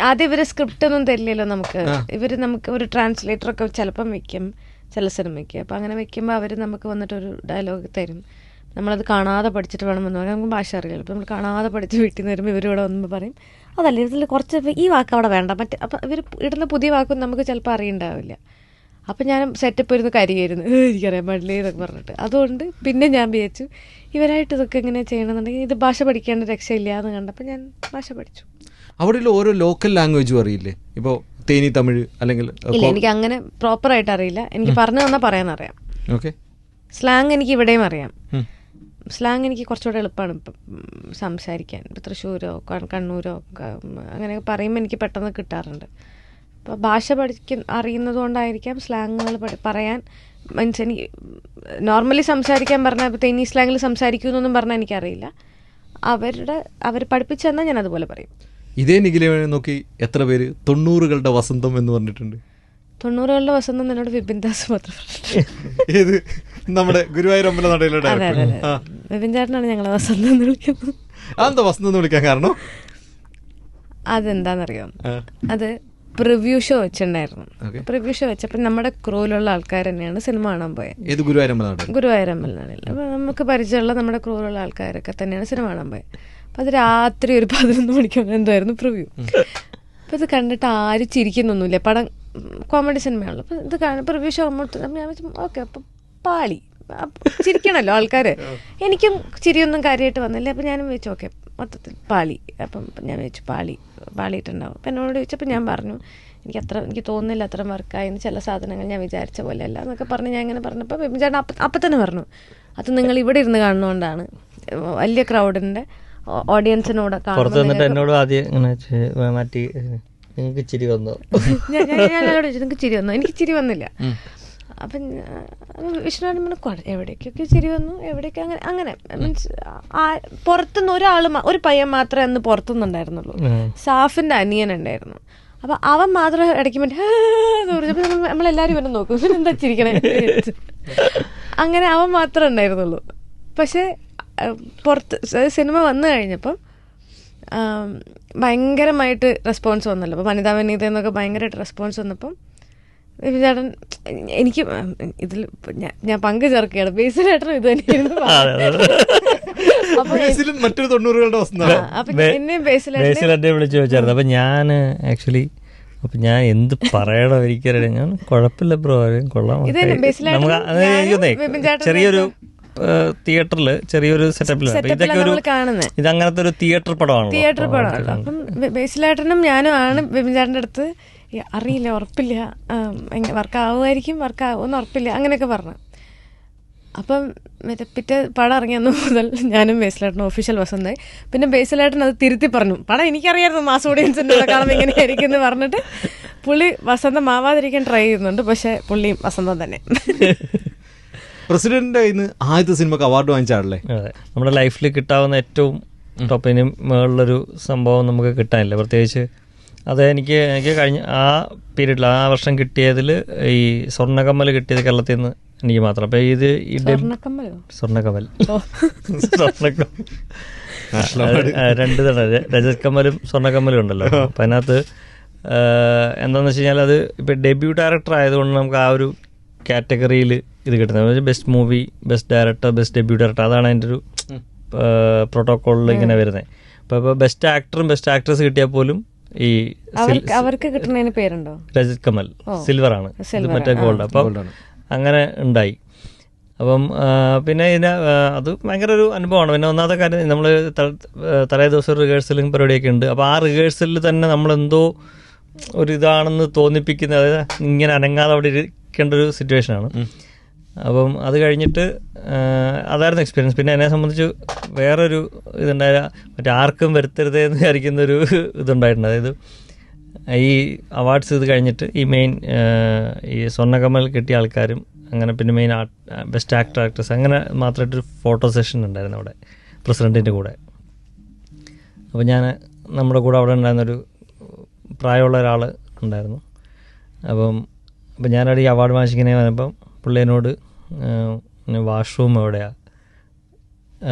ആദ്യം ഇവർ സ്ക്രിപ്റ്റ് ഒന്നും തരില്ലല്ലോ നമുക്ക്. ഇവർ നമുക്ക് ഒരു ട്രാൻസ്ലേറ്റർ ഒക്കെ ചിലപ്പം വെക്കും ചില സിനിമയ്ക്ക് അപ്പം അങ്ങനെ വെക്കുമ്പോൾ അവർ നമുക്ക് വന്നിട്ട് ഒരു ഡയലോഗ് തരും. നമ്മളത് കാണാതെ പഠിച്ചിട്ട് വേണമെന്ന് പറയാം. നമുക്ക് ഭാഷ അറിയില്ല. അപ്പോൾ നമ്മൾ കാണാതെ പഠിച്ച് വീട്ടിൽ നിന്ന് വരുമ്പോൾ ഇവരിവിടെ വന്നുമ്പോൾ പറയും. അതല്ല ഇതിൽ കുറച്ച് ഈ വാക്ക് അവിടെ വേണ്ട. മറ്റേ അപ്പം ഇവർ ഇടുന്ന പുതിയ വാക്കൊന്നും നമുക്ക് ചിലപ്പോൾ അറിയണ്ടാവില്ല. അപ്പം ഞാൻ സെറ്റപ്പ് ഇരുന്ന് കരിയായിരുന്നു. എനിക്കറിയാൻ പാടില്ല എന്നൊക്കെ പറഞ്ഞിട്ട്. അതുകൊണ്ട് പിന്നെ ഞാൻ വിചാരിച്ചു ഇവരായിട്ട് ഇതൊക്കെ എങ്ങനെ ചെയ്യണമെന്നുണ്ടെങ്കിൽ ഇത് ഭാഷ പഠിക്കേണ്ട രക്ഷയില്ല എന്ന് കണ്ടപ്പോൾ ഞാൻ ഭാഷ പഠിച്ചു. അവിടെയുള്ള ഓരോ ലോക്കൽ ലാംഗ്വേജും അറിയില്ലേ? ഇപ്പോൾ തേനി തമിഴ് അല്ലെങ്കിൽ ഇല്ല എനിക്ക് അങ്ങനെ പ്രോപ്പറായിട്ട് അറിയില്ല. എനിക്ക് പറഞ്ഞു തന്നാൽ പറയാൻ അറിയാം. ഓക്കെ സ്ലാങ് എനിക്ക് ഇവിടെയും അറിയാം. സ്ലാങ് എനിക്ക് കുറച്ചുകൂടെ എളുപ്പമാണ് ഇപ്പം സംസാരിക്കാൻ. ഇപ്പം തൃശ്ശൂരോ കണ്ണൂരോ അങ്ങനെയൊക്കെ പറയുമ്പോൾ എനിക്ക് പെട്ടെന്ന് കിട്ടാറുണ്ട്. അപ്പോൾ ഭാഷ പഠിക്ക അറിയുന്നത് കൊണ്ടായിരിക്കാം സ്ലാങ്ങുകൾ പറയാൻ. മീൻസ് എനിക്ക് നോർമലി സംസാരിക്കാൻ പറഞ്ഞാൽ ഇപ്പോൾ തെന്നി സ്ലാങ്ങിൽ സംസാരിക്കുമെന്നൊന്നും പറഞ്ഞാൽ എനിക്കറിയില്ല. അവരുടെ അവർ പഠിപ്പിച്ചെന്നാൽ ഞാൻ അതുപോലെ പറയും. ഇതേ നിഖിലെ നോക്കി എത്ര പേര്? തൊണ്ണൂറുകളുടെ വസന്തം എന്ന് പറഞ്ഞിട്ടുണ്ട്. തൊണ്ണൂറുകളുടെ വസന്തം എന്നോട് വിപിൻദാസ് മാത്രം. ഏത്? നമ്മുടെ ഗുരുവായൂർ അമ്പല നടയിലെ ഡയറക്ടർ വിപിൻ ചേട്ടനാണ് ഞങ്ങളെ വസന്ത എന്ന് വിളിക്കുന്നത്. അതെന്താ വസന്ത എന്ന് വിളിക്കാൻ കാരണം? അതെന്താണെന്നറിയോ. അത് പ്രിവ്യൂ ഷോ വെച്ചിട്ടുണ്ടായിരുന്നു. പ്രിവ്യൂ ഷോ വെച്ചപ്പോൾ നമ്മുടെ ക്രൂവിലുള്ള ആൾക്കാർ തന്നെയാണ് സിനിമ കാണാൻ പോയത് ഏത് ഗുരുവായൂരമ്പലനാണിൽ അപ്പോൾ നമുക്ക് പരിചയമുള്ള നമ്മുടെ ക്രൂവിലുള്ള ആൾക്കാരൊക്കെ തന്നെയാണ് സിനിമ കാണാൻ പോയത് അപ്പോൾ അത് രാത്രി ഒരു പതിനൊന്ന് മണിക്ക് എന്തായിരുന്നു പ്രിവ്യൂ അപ്പോൾ ഇത് കണ്ടിട്ട് ആരും ചിരിക്കുന്നൊന്നുമില്ല. പടം കോമഡി സിനിമയാണല്ലോ അപ്പോൾ ഇത് പ്രിവ്യൂ ഷോ നമ്മൾ ഞാൻ ഓക്കെ അപ്പോൾ പാളി. ചിരിക്കണല്ലോ ആൾക്കാർ എനിക്കും ചിരിയൊന്നും കാര്യമായിട്ട് വന്നില്ല. അപ്പം ഞാനും വെച്ചു ഓക്കെ മൊത്തത്തിൽ പാളി. അപ്പം ഞാൻ വെച്ചു പാളി പാളിയിട്ടുണ്ടാവും. അപ്പം എന്നോട് ചോദിച്ചപ്പോൾ ഞാൻ പറഞ്ഞു എനിക്ക് അത്ര എനിക്ക് തോന്നുന്നില്ല അത്ര വർക്കായെന്ന് ചില സാധനങ്ങൾ ഞാൻ വിചാരിച്ച പോലെ അല്ല എന്നൊക്കെ പറഞ്ഞ് ഞാൻ ഇങ്ങനെ പറഞ്ഞപ്പോൾ ബിബിൻ അപ്പം അപ്പം തന്നെ പറഞ്ഞു അത് നിങ്ങൾ ഇവിടെ ഇരുന്ന് കാണുന്നതുകൊണ്ടാണ് വലിയ ക്രൗഡിന്റെ ഓഡിയൻസിനോട് പുറത്ത് നിന്നിട്ട് കാണുമ്പോൾ എന്നോട് ആദ്യം ഇങ്ങനെ മാറ്റി നിങ്ങൾക്ക് ചിരി വന്നോ? ഞാൻ ചോദിച്ചു നിങ്ങൾക്ക് ചിരി വന്നു? എനിക്ക് ചിരി വന്നില്ല. അപ്പം വിഷ്ണുവാണ് നമ്മൾ എവിടേക്കൊക്കെ ചിരി വന്നു എവിടേക്ക് അങ്ങനെ അങ്ങനെ മീൻസ് പുറത്തുനിന്ന് ഒരാൾ ഒരു പയ്യൻ മാത്രമേ അന്ന് പുറത്തുനിന്നുണ്ടായിരുന്നുള്ളൂ. സാഫിന്റെ അനിയൻ ഉണ്ടായിരുന്നു അപ്പൊ അവൻ മാത്രം ഇടയ്ക്ക് വേണ്ടി നമ്മളെല്ലാരും ഇവനെ നോക്കും. പിന്നെ എന്താ ചിരിക്കണേ? അങ്ങനെ അവൻ മാത്രമേ ഉണ്ടായിരുന്നുള്ളൂ. പക്ഷെ പുറത്ത് സിനിമ വന്നു കഴിഞ്ഞപ്പം ഭയങ്കരമായിട്ട് റെസ്പോൺസ് വന്നല്ലോ. അപ്പോൾ വനിതാ വനിത എന്നൊക്കെ ഭയങ്കരമായിട്ട് റെസ്പോൺസ് വന്നപ്പം ചേട്ടൻ എനിക്ക് ഇതിൽ ഞാൻ പങ്ക് ചേർക്കുകയാണ്. ബേസിലേട്ടനും ഇത് തന്നെയായിരുന്നു ബേസിലും മറ്റൊരു തൊണ്ണൂറുകളുടെ വസന്ത അപ്പൊ ബേ- എന്നെയും ബേസിലേട്ടനെ ബേസിൽ എന്നെ വിളിച്ച് ചോദിച്ചായിരുന്നു. അപ്പം ഞാൻ ആക്ച്വലി അപ്പൊ ഞാൻ എന്ത് പറയണോ എനിക്കറിയാം ഞാൻ കുഴപ്പമില്ല ബ്രോ കൊള്ളാം. ചേട്ടനും ചെറിയൊരു തിയേറ്ററിൽ ചെറിയൊരു സെറ്റപ്പിലാണ് ഇതൊക്കെ ഒരു നമ്മൾ കാണുന്നത് ഇത് അങ്ങനത്തെ ഒരു തിയേറ്റർ പടമാണ് തിയേറ്റർ അപ്പോൾ പടമാണ് അപ്പം ബേസിലേട്ടനും ഞാനും ആണ് ബിബിൻ ചേട്ടന്റെ അടുത്ത് "ഈ അറിയില്ല ഉറപ്പില്ല. വർക്ക് ആവുമായിരിക്കും വർക്ക് ആവുമെന്ന് ഉറപ്പില്ല. അങ്ങനെയൊക്കെ പറഞ്ഞു. അപ്പം മറ്റേ പിറ്റേ പടം ഇറങ്ങിയെന്ന് മുതൽ ഞാനും ബേസിലേട്ടനും ഒഫീഷ്യൽ വസന്ത് പിന്നെ ബേസിലേട്ടൻ അത് തിരുത്തി പറഞ്ഞു. പടം എനിക്കറിയായിരുന്നു മാസ് ഓഡിയൻസിന്റെ കാണുമ്പോൾ ഇങ്ങനെയായിരിക്കും എന്ന് പറഞ്ഞിട്ട് പുള്ളി വസന്തം ആവാതിരിക്കാൻ ട്രൈ ചെയ്യുന്നുണ്ട്. പക്ഷേ പുള്ളിയും വസന്തം തന്നെ. പ്രസിഡന്റിന്റെ ഇന്ന് നിന്ന് ആദ്യത്തെ സിനിമക്ക് അവാർഡ് വാങ്ങിച്ചാണല്ലേ? അതെ. നമ്മുടെ ലൈഫിൽ കിട്ടാവുന്ന ഏറ്റവും ടോപ്പിനും മുകളിലൊരു സംഭവം നമുക്ക് കിട്ടാനില്ല. പ്രത്യേകിച്ച് അത് എനിക്ക് എനിക്ക് കഴിഞ്ഞ ആ പീരീഡിൽ ആ വർഷം കിട്ടിയതിൽ ഈ സ്വർണകമ്മൽ കിട്ടിയത് കേരളത്തിൽ നിന്ന് എനിക്ക് മാത്രം. അപ്പൊ ഇത് സ്വർണകമൽ ആ, രണ്ട് തന്നെ ര- രജത് കമലും സ്വർണകമലും ഉണ്ടല്ലോ അപ്പൊ അതിനകത്ത് എന്താന്ന് എന്താണെന്ന് വെച്ച് കഴിഞ്ഞാൽ അത് ഇപ്പൊ ഡെബ്യൂ ഡയറക്ടർ ആയതുകൊണ്ട് നമുക്ക് ആ ഒരു കാറ്റഗറിയിൽ ഇത് കിട്ടുന്നത്. Best movie best director best debut director അതാണ് അതിന്റെ ഒരു പ്രോട്ടോക്കോളിൽ ഇങ്ങനെ വരുന്നത്. അപ്പോൾ ഇപ്പോൾ ബെസ്റ്റ് ആക്ടറും ബെസ്റ്റ് ആക്ട്രസ് കിട്ടിയാൽ പോലും ഈ അവർക്ക് കിട്ടുന്നതിന് പേരുണ്ടോ? രജത് കമൽ. സിൽവർ ആണ് ഇത് മറ്റേ ഗോൾഡ്. അപ്പം അങ്ങനെ ഉണ്ടായി. അപ്പം പിന്നെ ഇതിന് അത് ഭയങ്കര ഒരു അനുഭവമാണ്. പിന്നെ ഒന്നാമത്തെ കാര്യം നമ്മൾ തലേ ദിവസം റിഹേഴ്സലും പരിപാടിയൊക്കെ ഉണ്ട്. അപ്പോൾ ആ റിഹേഴ്സലിൽ തന്നെ നമ്മളെന്തോ ഒരു ഇതാണെന്ന് തോന്നിപ്പിക്കുന്ന അതായത് ഇങ്ങനെ അനങ്ങാതെ അവിടെ ഇരിക്കേണ്ട ഒരു സിറ്റുവേഷനാണ് അപ്പം അത് കഴിഞ്ഞിട്ട് അതായിരുന്നു എക്സ്പീരിയൻസ് പിന്നെ എന്നെ സംബന്ധിച്ച് വേറൊരു ഇതുണ്ടായ മറ്റാർക്കും വരുത്തരുതേ എന്ന് വിചാരിക്കുന്ന ഒരു ഇതുണ്ടായിട്ടുണ്ട്. അതായത് ഈ അവാർഡ്സ് ഇത് കഴിഞ്ഞിട്ട് ഈ മെയിൻ ഈ സ്വർണകമൽ കിട്ടിയ ആൾക്കാരും അങ്ങനെ പിന്നെ main art best actor actress അങ്ങനെ മാത്രമായിട്ടൊരു ഫോട്ടോ സെഷൻ ഉണ്ടായിരുന്നു അവിടെ പ്രസിഡന്റിന്റെ കൂടെ. അപ്പോൾ ഞാൻ നമ്മുടെ കൂടെ അവിടെ ഉണ്ടായിരുന്നൊരു പ്രായമുള്ള ഒരാൾ ഉണ്ടായിരുന്നു. അപ്പം അപ്പം ഞാനവിടെ ഈ അവാർഡ് വാങ്ങിച്ചിങ്ങനെ വന്നപ്പം പുള്ളി എന്നോട് വാഷ്റൂം എവിടെയാണ്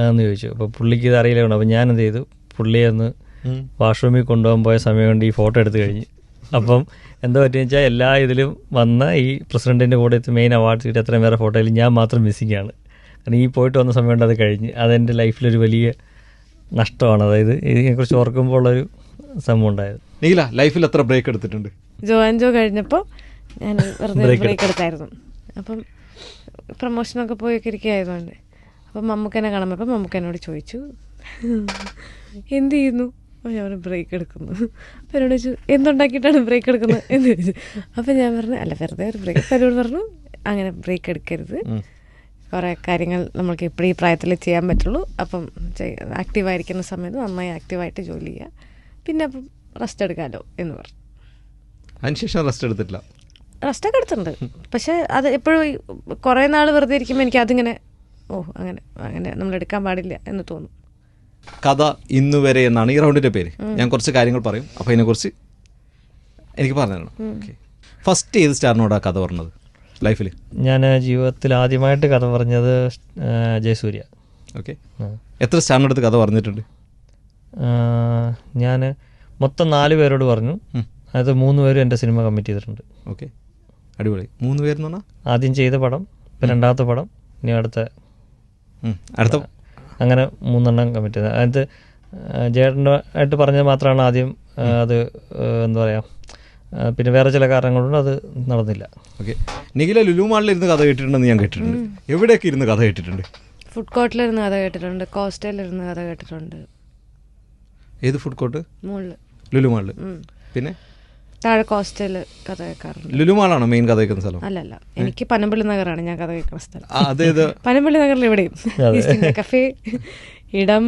എന്ന് ചോദിച്ചു. അപ്പോൾ പുള്ളിക്ക് ഇത് അറിയില്ല അപ്പോൾ ഞാൻ എന്ത് ചെയ്തു? പുള്ളിയെ ഒന്ന് വാഷ്റൂമിൽ കൊണ്ടുപോകാൻ പോയ സമയം കൊണ്ട് ഈ ഫോട്ടോ എടുത്തു കഴിഞ്ഞു. അപ്പം എന്താ പറ്റിയെന്ന് വെച്ചാൽ എല്ലാ ഇതിലും വന്ന ഈ പ്രസിഡന്റിന്റെ കൂടെ മെയിൻ അവാർഡ്സ് കിട്ടിയ അത്രയും വേറെ ഫോട്ടോയിൽ ഞാൻ മാത്രം മിസ്സിംഗ് ആണ്. കാരണം ഈ പോയിട്ട് വന്ന സമയം കൊണ്ട് അത് കഴിഞ്ഞ്. അതെന്റെ ലൈഫിലൊരു വലിയ നഷ്ടമാണ്. അതായത് ഇതിനെക്കുറിച്ച് ഓർക്കുമ്പോൾ ഉള്ളൊരു സംഭവം ഉണ്ടായത്. നീല ലൈഫിൽ എത്ര ബ്രേക്ക് എടുത്തിട്ടുണ്ട്? ജോ ആൻഡ് ജോ കഴിഞ്ഞപ്പോൾ ഞാൻ വെറുതെ ബ്രേക്ക് എടുത്തായിരുന്നു. അപ്പം പ്രൊമോഷനൊക്കെ പോയൊക്കെ ഇരിക്കുകയായതുകൊണ്ട് അപ്പം മമ്മൂക്കനെ കാണുമ്പോൾ അപ്പം മമ്മൂക്ക ചോദിച്ചു. എന്ത് ചെയ്യുന്നു അപ്പോൾ ഞാൻ ബ്രേക്ക് എടുക്കുന്നു. അപ്പോൾ എന്നോട് ചോദിച്ചു എന്തുണ്ടാക്കിയിട്ടാണ് ബ്രേക്ക് എടുക്കുന്നത്? എന്ന് ചോദിച്ചു. അപ്പോൾ ഞാൻ പറഞ്ഞു അല്ല വെറുതെ ഒരു ബ്രേക്ക് അപ്പം എന്നോട് പറഞ്ഞു അങ്ങനെ ബ്രേക്ക് എടുക്കരുത്. കുറേ കാര്യങ്ങൾ നമ്മൾക്ക് ഇപ്പോൾ ഈ പ്രായത്തിൽ ചെയ്യാൻ പറ്റുള്ളൂ. അപ്പം ആക്റ്റീവായിരിക്കുന്ന സമയത്ത് നന്നായി ആക്റ്റീവായിട്ട് ജോലി ചെയ്യുക പിന്നെ അപ്പം റെസ്റ്റ് എടുക്കാമല്ലോ എന്ന് പറഞ്ഞു. അതിനുശേഷം റെസ്റ്റ് എടുത്തിട്ടില്ല. റെസ്റ്റൊക്കെ എടുത്തിട്ടുണ്ട് പക്ഷെ അത് എപ്പോഴും കുറേ നാൾ വെറുതെ ഇരിക്കുമ്പോൾ എനിക്ക് അതിങ്ങനെ ഓ അങ്ങനെ അങ്ങനെ നമ്മൾ എടുക്കാൻ പാടില്ല എന്ന് തോന്നും. കഥ ഇന്നു വരെ എന്നാണ് ഈ റൗണ്ടിന്റെ പേര്. ഞാൻ കുറച്ച് കാര്യങ്ങൾ പറയും. അപ്പോൾ അതിനെക്കുറിച്ച് എനിക്ക് പറഞ്ഞു തരണം ഓക്കെ. ഫസ്റ്റ് ഏത് സ്റ്റാറിനോടാ കഥ പറഞ്ഞത് ലൈഫിൽ ഞാൻ ജീവിതത്തിൽ ആദ്യമായിട്ട് കഥ പറഞ്ഞത് ജയസൂര്യ. ഓക്കെ. എത്ര സ്റ്റാറിനടുത്ത് കഥ പറഞ്ഞിട്ടുണ്ട്? ഞാൻ മൊത്തം നാല് പേരോട് പറഞ്ഞു. അതായത് അത് മൂന്ന് പേരും എന്റെ സിനിമ കമ്മിറ്റ് ചെയ്തിട്ടുണ്ട്. ഓക്കെ. അടിപൊളി. മൂന്ന് പേരെന്ന് പറഞ്ഞാൽ ആദ്യം ചെയ്ത പടം ഇപ്പം രണ്ടാമത്തെ പടം ഇനി അടുത്ത അടുത്ത അങ്ങനെ മൂന്നെണ്ണം കമ്മിറ്റ് ചെയ്തത്. അതായത് ജേട്ടന്റെ ആയിട്ട് പറഞ്ഞത് മാത്രമാണ് ആദ്യം അത് എന്താ പറയുക പിന്നെ വേറെ ചില കാരണങ്ങൾ കൊണ്ട് അത് നടന്നില്ല. ഓക്കെ. നിഖില ലുലു മാളിൽ ഇരുന്ന് കഥ കേട്ടിട്ടുണ്ടെന്ന് ഞാൻ കേട്ടിട്ടുണ്ട്. എവിടെയൊക്കെ ഇരുന്ന് കഥ കേട്ടിട്ടുണ്ട്? ഫുഡ് കോർട്ടിലിരുന്ന് കഥ കേട്ടിട്ടുണ്ട് കോസ്റ്റലിരുന്ന് കഥ കേട്ടിട്ടുണ്ട്. ഏത് ഫുഡ് കോർട്ട് ലുലുമാളിൽ ലുലു മാളിൽ പിന്നെ? താഴെ കോസ്റ്റൽ കഥ കേൾക്കാറുണ്ട് ലുലുമാളാണോ മെയിൻ കഥ കേൾക്കുന്ന സ്ഥലം? അല്ലല്ല എനിക്ക് പനമ്പള്ളി നഗറാണ് ഞാൻ കഥ കേൾക്കുന്ന സ്ഥലം പനമ്പള്ളി നഗറിൽ ഈസ്റ്റ് ഇന്ത്യ കഫേ ഇടം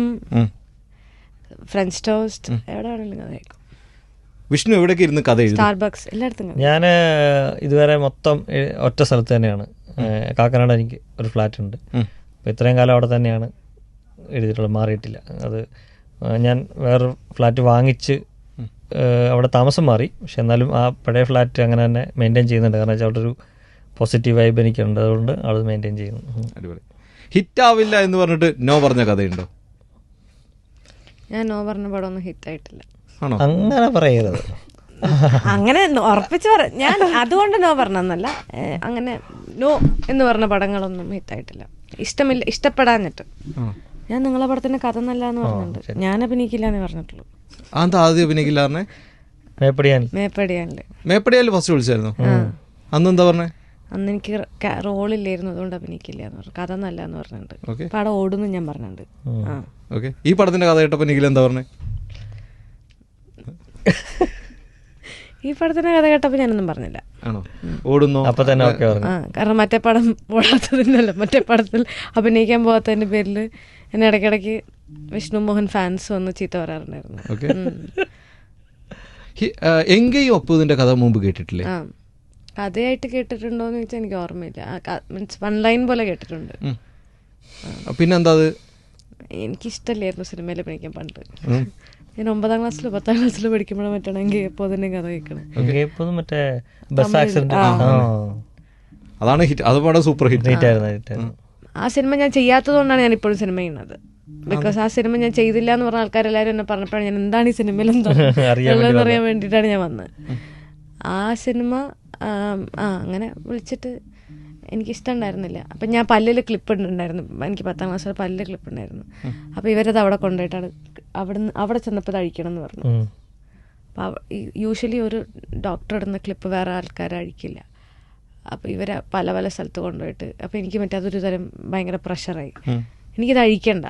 ഫ്രഞ്ച് ടോസ്റ്റ് എവിടെ വേണമെങ്കിലും കഥ കേൾക്കും വിഷ്ണു എവിടെയൊക്കെ ഇരുന്ന് കഥ എഴുതും? സ്റ്റാർബക്സ് എല്ലായിടത്തും ഞാൻ ഇതുവരെ മൊത്തം ഒറ്റ സ്ഥലത്ത് തന്നെയാണ്. കാക്കനാട് എനിക്ക് ഒരു ഫ്ലാറ്റ് ഉണ്ട്. അപ്പോൾ ഇത്രയും കാലം അവിടെ തന്നെയാണ് എഴുതിയിട്ടുള്ളത്. മാറിയിട്ടില്ല. അത് ഞാൻ വേറൊരു ഫ്ലാറ്റ് വാങ്ങിച്ച് അവിടെ താമസം മാറി. പക്ഷെ എന്നാലും ആ പഴയ ഫ്ലാറ്റ് അങ്ങനെ തന്നെ മെയിന്റെയിൻ ചെയ്യുന്നുണ്ട്. കാരണം വെച്ചാൽ അവിടെ ഒരു പോസിറ്റീവ് വൈബ് എനിക്കുണ്ട്. അതുകൊണ്ട് അത് മെയിന്റെയിൻ ചെയ്യുന്നു. ഹിറ്റ് അടിപൊളി. ഹിറ്റാവില്ല എന്ന് പറഞ്ഞിട്ട് നോ പറഞ്ഞ കഥയുണ്ടോ? ഞാൻ നോ പറഞ്ഞ പടം ഒന്നും ഹിറ്റായിട്ടില്ല ആണോ? അങ്ങനെ പറയരുത്. അങ്ങനെ ഉറപ്പിച്ച് പറ ഞാൻ അതുകൊണ്ട് നോ പറഞ്ഞല്ല അങ്ങനെ നോ എന്ന് പറഞ്ഞ പടങ്ങളൊന്നും ഹിറ്റായിട്ടില്ല ഇഷ്ടമില്ല ഇഷ്ടപ്പെടാഞ്ഞിട്ട്. ഞാൻ നിങ്ങളെ പടത്തിന്റെ കഥ നല്ല എന്ന് പറഞ്ഞിട്ടുണ്ട് ഞാൻ അഭിനയിക്കില്ല എന്ന് പറഞ്ഞിട്ടുള്ളൂ. ആ, എന്താ ആദ്യം അഭിനയിക്കില്ല പറഞ്ഞേ മേപ്പടിയാനിൽ. മേപ്പടിയാൽ ഫസ്റ്റ് വിളിച്ചായിരുന്നു? അന്ന് എന്താ പറഞ്ഞേ? അന്ന് എനിക്ക് റോളില്ലായിരുന്നു അതുകൊണ്ട് അഭിനയിക്കില്ല എന്ന് പറഞ്ഞു. കഥ നല്ല എന്ന് പറഞ്ഞിട്ടുണ്ട് പടം ഓടുന്നു ഞാൻ പറഞ്ഞിട്ടുണ്ട്. ഈ പടത്തിന്റെ കഥ കേട്ടപ്പോ നിഖിൽ എന്താ പറഞ്ഞേ? ഈ പടത്തിന്റെ കഥ കേട്ടപ്പോ ഞാനൊന്നും പറഞ്ഞില്ല. ആണോ? ഓടുന്നോ? അപ്പൊ തന്നെ ഓക്കെ പറഞ്ഞു. കാരണം മറ്റേ പടം ഓടാത്തതിനല്ല മറ്റേ പടത്തിൽ അഭിനയിക്കാൻ പോകാത്തതിന്റെ പേരിൽ എന്നെ ഇടയ്ക്കിടയ്ക്ക് വിഷ്ണു മോഹൻ ഫാൻസ് വന്ന് ചീത്ത പറയാറുണ്ടായിരുന്നു. എങ്കയും അപ്പുതിന്റെ കഥ മുമ്പ് കേട്ടിട്ടില്ലേ? കഥയായിട്ട് കേട്ടിട്ടുണ്ടോ എന്ന് ചോദിച്ചാൽ എനിക്ക് ഓർമ്മയില്ല. മീൻസ് വൺ ലൈൻ പോലെ കേട്ടിട്ടുണ്ട്. പിന്നെന്താ അത്? എനിക്കിഷ്ടമല്ലായിരുന്നു സിനിമയിൽ പഠിക്കാൻ പണ്ട്. ഞാൻ ഒമ്പതാം ക്ലാസ്സിലും പത്താം ക്ലാസ്സിലും പഠിക്കുമ്പോഴും മറ്റാണെങ്കിൽ എപ്പോൾ തന്നെ കഥ കേൾക്കണേ. അതാണ് ഹിറ്റ്. അത് പടം സൂപ്പർ ഹിറ്റ്. ഹിറ്റ് ഹിറ്റ് ആയിരുന്നു ആ സിനിമ ഞാൻ ചെയ്യാത്തതുകൊണ്ടാണ് ഞാൻ ഇപ്പോഴും സിനിമ ചെയ്യുന്നത്. ബിക്കോസ് ആ സിനിമ ഞാൻ ചെയ്തില്ല എന്ന് പറഞ്ഞ ആൾക്കാരെല്ലാവരും എന്നെ പറഞ്ഞപ്പോഴാണ് ഞാൻ എന്താണ് ഈ സിനിമയിൽ എന്താണെന്ന് അറിയാൻ വേണ്ടിയിട്ടാണ് ഞാൻ വന്നത്. ആ സിനിമ ആ അങ്ങനെ വിളിച്ചിട്ട് എനിക്ക് ഇഷ്ടം ഉണ്ടായിരുന്നില്ല അപ്പം ഞാൻ പല്ലിൽ ക്ലിപ്പ് ഉണ്ടായിരുന്നു എനിക്ക് പത്താം ക്ലാസ്സിൽ പല്ലിൽ ക്ലിപ്പ് ഉണ്ടായിരുന്നു അപ്പോൾ ഇവരത് അവിടെ കൊണ്ടുപോയിട്ടാണ് അവിടെ അവിടെ ചെന്നപ്പോൾ അഴിക്കണം എന്ന് പറഞ്ഞു. അപ്പൊ യൂഷ്വലി ഒരു ഡോക്ടർ ഇടുന്ന ക്ലിപ്പ് വേറെ ആൾക്കാർ അഴിക്കില്ല. അപ്പോൾ ഇവരെ പല പല സ്ഥലത്ത് കൊണ്ടുപോയിട്ട് അപ്പോൾ എനിക്ക് മറ്റേ അതൊരു തരം ഭയങ്കര പ്രഷറായി. എനിക്കിത് അഴിക്കണ്ട.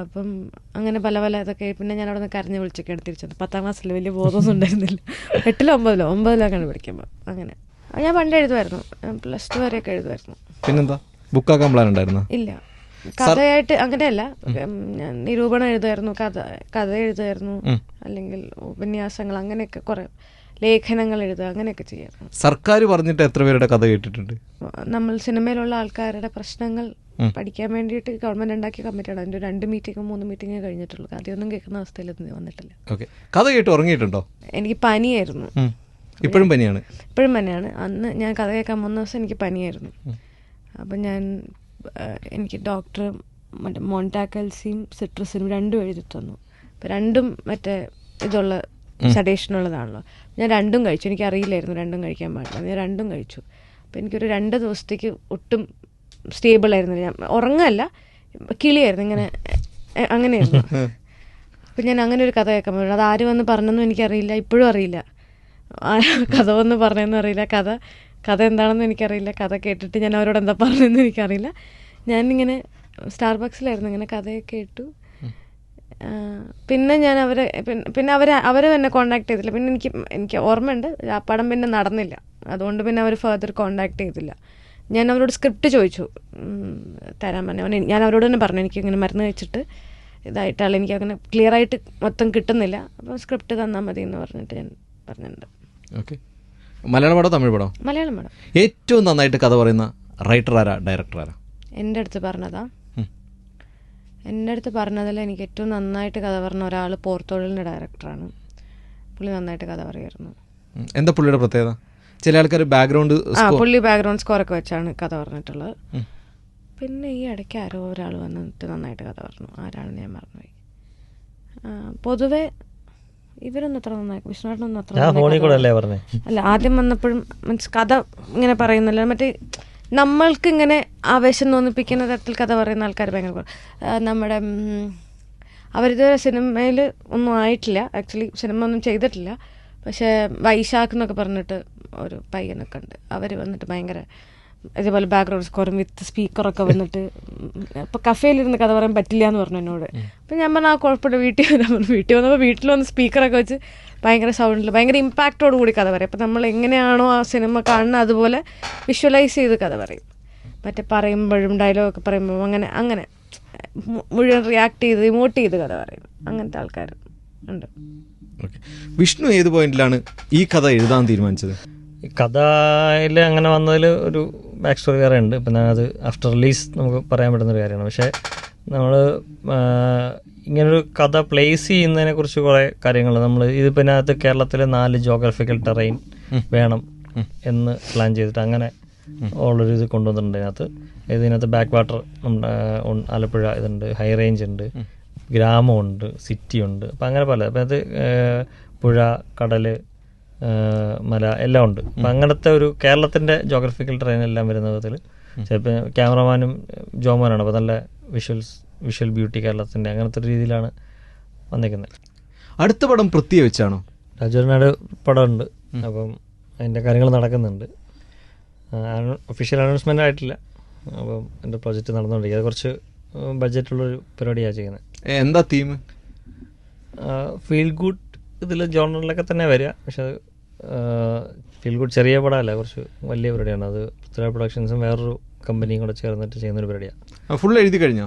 അപ്പം അങ്ങനെ പല പല ഇതൊക്കെ പിന്നെ ഞാൻ അവിടെ നിന്ന് കരഞ്ഞ് വിളിച്ചൊക്കെ എടുത്ത് തിരിച്ചു പത്താം ക്ലാസ്സിൽ വലിയ ബോധമൊന്നും ഉണ്ടായിരുന്നില്ല. എട്ടിലോ ഒമ്പതിലോ? ഒമ്പതിലൊക്കെയാണ് പഠിക്കുമ്പോൾ അങ്ങനെ. ഞാൻ പണ്ട് എഴുതുമായിരുന്നു പ്ലസ് ടു വരെയൊക്കെ എഴുതുമായിരുന്നു പിന്നെന്താ? ബുക്കാക്കാൻ പ്ലാൻ ഉണ്ടായിരുന്നു? ഇല്ല. കഥയായിട്ട് അങ്ങനെയല്ല. ഞാൻ നിരൂപണം എഴുതുമായിരുന്നു കഥ കഥ എഴുതുമായിരുന്നു അല്ലെങ്കിൽ ഉപന്യാസങ്ങൾ അങ്ങനെയൊക്കെ കുറെ ലേഖനങ്ങൾ എഴുതുക അങ്ങനെയൊക്കെ ചെയ്യാം. സർക്കാർ പറഞ്ഞിട്ട് എത്ര പേരുടെ കഥ കേട്ടിട്ടുണ്ട്? നമ്മൾ സിനിമയിലുള്ള ആൾക്കാരുടെ പ്രശ്നങ്ങൾ പഠിക്കാൻ വേണ്ടിയിട്ട് ഗവൺമെന്റ് ഉണ്ടാക്കിയ കമ്മിറ്റിയാണ്. അതിന്റെ രണ്ട് മീറ്റിംഗും മൂന്ന് മീറ്റിംഗ് കഴിഞ്ഞിട്ടുള്ളൂ. അതൊന്നും കേൾക്കുന്ന അവസ്ഥയിൽ വന്നിട്ടില്ല. ഓക്കെ. കഥ കേട്ട് ഉറങ്ങിയിട്ടുണ്ടോ? എനിക്ക് പനിയായിരുന്നു. ഇപ്പോഴും പനിയാണ്? ഇപ്പോഴും പനിയാണ്. അന്ന് ഞാൻ കഥ കേൾക്കാൻ മൂന്ന് ദിവസം എനിക്ക് പനിയായിരുന്നു. അപ്പം ഞാൻ എനിക്ക് ഡോക്ടർ മറ്റേ മോണ്ടാക്കൽസിയും സിട്രസിനും രണ്ടും എഴുതി തന്നു അപ്പം രണ്ടും മറ്റേ ഇതുള്ള സഡേഷനുള്ളതാണല്ലോ. ഞാൻ രണ്ടും കഴിച്ചു. എനിക്ക് അറിയില്ലായിരുന്നു രണ്ടും കഴിക്കാൻ പാടില്ല. ഞാൻ രണ്ടും കഴിച്ചു. അപ്പം എനിക്കൊരു രണ്ട് ദിവസത്തേക്ക് ഒട്ടും സ്റ്റേബിൾ ആയിരുന്നു ഞാൻ ഉറങ്ങല്ല കിളിയായിരുന്നു. ഇങ്ങനെ അങ്ങനെയായിരുന്നു. അപ്പം ഞാൻ അങ്ങനെ ഒരു കഥ കേൾക്കാൻ പറ്റും അത് ആര് വന്ന് പറഞ്ഞെന്നും എനിക്കറിയില്ല. ഇപ്പോഴും അറിയില്ല. കഥ വന്ന് പറഞ്ഞതെന്നും അറിയില്ല. കഥ കഥ എന്താണെന്ന് എനിക്കറിയില്ല. കഥ കേട്ടിട്ട് ഞാൻ അവരോട് എന്താ പറഞ്ഞതെന്ന് എനിക്കറിയില്ല. ഞാനിങ്ങനെ സ്റ്റാർബക്സിലായിരുന്നു ഇങ്ങനെ കഥയൊക്കെ കേട്ടു. പിന്നെ ഞാൻ അവരെ പിന്നെ അവരെ അവർ അവർ എന്നെ കോണ്ടാക്ട് ചെയ്തില്ല. പിന്നെ എനിക്ക് എനിക്ക് ഓർമ്മയുണ്ട് ആ പടം പിന്നെ നടന്നില്ല. അതുകൊണ്ട് പിന്നെ അവർ ഫർദർ കോണ്ടാക്ട് ചെയ്തില്ല. ഞാൻ അവരോട് സ്ക്രിപ്റ്റ് ചോദിച്ചു. തരാൻ പറഞ്ഞു. ഞാൻ അവരോട് തന്നെ പറഞ്ഞു എനിക്ക് ഇങ്ങനെ മരുന്ന് കഴിച്ചിട്ട് ഇതായിട്ടാണ് എനിക്ക് അങ്ങനെ ക്ലിയർ ആയിട്ട് മൊത്തം കിട്ടുന്നില്ല. അപ്പോൾ സ്ക്രിപ്റ്റ് തന്നാൽ മതി എന്ന് പറഞ്ഞിട്ട് ഞാൻ പറഞ്ഞിട്ടുണ്ട്. ഓക്കെ മലയാള പടം തമിഴ് പടം? മലയാളം പടം. ഏറ്റവും നന്നായിട്ട് കഥ പറയുന്ന റൈറ്റർ ആരാ? ഡയറക്ടർ ആരാ? എന്റെ അടുത്ത് പറഞ്ഞതാ. എന്റെ അടുത്ത് പറഞ്ഞതിൽ എനിക്ക് ഏറ്റവും നന്നായിട്ട് കഥ പറഞ്ഞ ഒരാൾ പോർത്തോളിന്റെ ഡയറക്ടറാണ്. പുള്ളി നന്നായിട്ട് കഥ പറയുമായിരുന്നു. ഉം. എന്താ പുള്ളിയുടെ പ്രത്യേകത? ചില ആൾക്കാർ ബാക്ക്ഗ്രൗണ്ട് ആ പുള്ളി ബാക്ക്ഗ്രൗണ്ട് സ്കോർ ഒക്കെ വെച്ചാണ് കഥ പറഞ്ഞിട്ടുള്ളത്. പിന്നെ ഈ ഇടയ്ക്ക് ആരോ ഒരാൾ വന്നിട്ട് നന്നായിട്ട് കഥ പറഞ്ഞു. ആരാണെന്ന് ഞാൻ മറന്നുപോയി. പൊതുവേ ഇവരൊന്നും അത്ര നന്നായി വിഷ്ണുവേട്ടനൊന്നും അത്ര അല്ല ആദ്യം വന്നപ്പോഴും മീൻസ് കഥ ഇങ്ങനെ പറയുന്നില്ല മറ്റേ നമ്മൾക്ക് ഇങ്ങനെ ആവേശം തോന്നിപ്പിക്കുന്ന തരത്തിൽ കഥ പറയുന്ന ആൾക്കാർ ഭയങ്കര. നമ്മുടെ അവരിതുവരെ സിനിമയിൽ ഒന്നും ആയിട്ടില്ല. ആക്ച്വലി സിനിമ ഒന്നും ചെയ്തിട്ടില്ല. പക്ഷേ വൈശാഖ് എന്നൊക്കെ പറഞ്ഞിട്ട് ഒരു പയ്യനൊക്കെ ഉണ്ട്. അവർ വന്നിട്ട് ഭയങ്കര ഇതേപോലെ ബാക്ക്ഗ്രൗണ്ട് സ്കോറും വിത്ത് സ്പീക്കറൊക്കെ വന്നിട്ട് ഇപ്പൊ കഫേലിരുന്ന് കഥ പറയാൻ പറ്റില്ല എന്ന് പറഞ്ഞു എന്നോട്. അപ്പം ഞാൻ പറഞ്ഞാൽ ആ കുഴപ്പമില്ല വീട്ടിൽ വരാൻ വീട്ടിൽ വന്നപ്പോൾ വീട്ടിൽ വന്ന് സ്പീക്കറൊക്കെ വെച്ച് ഭയങ്കര സൗണ്ടിൽ ഭയങ്കര ഇമ്പാക്റ്റോട് കൂടി കഥ പറയും. അപ്പം നമ്മൾ എങ്ങനെയാണോ ആ സിനിമ കാണുന്നത് അതുപോലെ വിഷ്വലൈസ് ചെയ്ത് കഥ പറയും. മറ്റേ പറയുമ്പോഴും ഡയലോഗൊക്കെ പറയുമ്പോഴും അങ്ങനെ അങ്ങനെ. മുഴുവൻ റിയാക്ട് ചെയ്ത് ഇമോട്ട് ചെയ്ത് കഥ പറയും. അങ്ങനത്തെ ആൾക്കാർ ഉണ്ട്. ഓക്കെ വിഷ്ണു ഏത് പോയിന്റിലാണ് ഈ കഥ എഴുതാൻ തീരുമാനിച്ചത്? കഥയിൽ അങ്ങനെ വന്നതിൽ ഒരു ബാക്ക് സ്റ്റോറി വേറെ ഉണ്ട്. ഇപ്പം ഞാനത് ആഫ്റ്റർ റിലീസ് നമുക്ക് പറയാൻ പറ്റുന്ന ഒരു കാര്യമാണ്. പക്ഷേ നമ്മൾ ഇങ്ങനൊരു കഥ പ്ലേസ് ചെയ്യുന്നതിനെ കുറിച്ച് കുറേ കാര്യങ്ങൾ നമ്മൾ ഇതിപ്പോൾ ഇതിനകത്ത് കേരളത്തിലെ നാല് ജോഗ്രഫിക്കൽ ടെറൈൻ വേണം എന്ന് പ്ലാൻ ചെയ്തിട്ട് അങ്ങനെ ഉള്ളൊരു ഇത് കൊണ്ടുവന്നിട്ടുണ്ട് ഇതിനകത്ത്. ഇതിനകത്ത് ബാക്ക് വാട്ടർ ആലപ്പുഴ ഇതുണ്ട് ഹൈ റേഞ്ച് ഉണ്ട് ഗ്രാമമുണ്ട് സിറ്റി ഉണ്ട്. അപ്പം അങ്ങനെ പല. അപ്പം അത് പുഴ കടൽ മല എല്ലാം ഉണ്ട്. അപ്പം അങ്ങനത്തെ ഒരു കേരളത്തിന്റെ ജോഗ്രഫിക്കൽ ട്രെയിൻ എല്ലാം വരുന്ന വിധത്തിൽ ചിലപ്പോൾ ക്യാമറമാനും ജോമാനാണ്. അപ്പോൾ നല്ല വിഷ്വൽസ് വിഷ്വൽ ബ്യൂട്ടി കേരളത്തിന്റെ അങ്ങനത്തെ ഒരു രീതിയിലാണ് വന്നിരിക്കുന്നത്. അടുത്ത പടം പ്രത്യേകിച്ചാണോ വെച്ചാണോ? രാജുവിനാട് പടമുണ്ട്. അപ്പം അതിന്റെ കാര്യങ്ങൾ നടക്കുന്നുണ്ട്. ഒഫീഷ്യൽ അനൗൺസ്മെന്റ് ആയിട്ടില്ല. അപ്പം എന്റെ പ്രൊജക്റ്റ് നടന്നുകൊണ്ടിരിക്കുക അത് കുറച്ച് ബഡ്ജറ്റുള്ളൊരു പരിപാടിയാണ് ചെയ്യുന്നത്. എന്താ തീം ഫീൽ ഗുഡ് ഇതിൽ ജോണറിലൊക്കെ തന്നെ വരിക. പക്ഷെ അത് ഫീൽ ഗുഡ് ചെറിയ പടമല്ല. കുറച്ച് വലിയ പരിപാടിയാണ്. അത് പൃഥ്വിരാജ് പ്രൊഡക്ഷൻസും വേറൊരു കമ്പനിയും കൂടെ ചേർന്നിട്ട് ചെയ്യുന്ന ഒരു പരിപാടിയാണ് ഫുൾ എഴുതി കഴിഞ്ഞോ?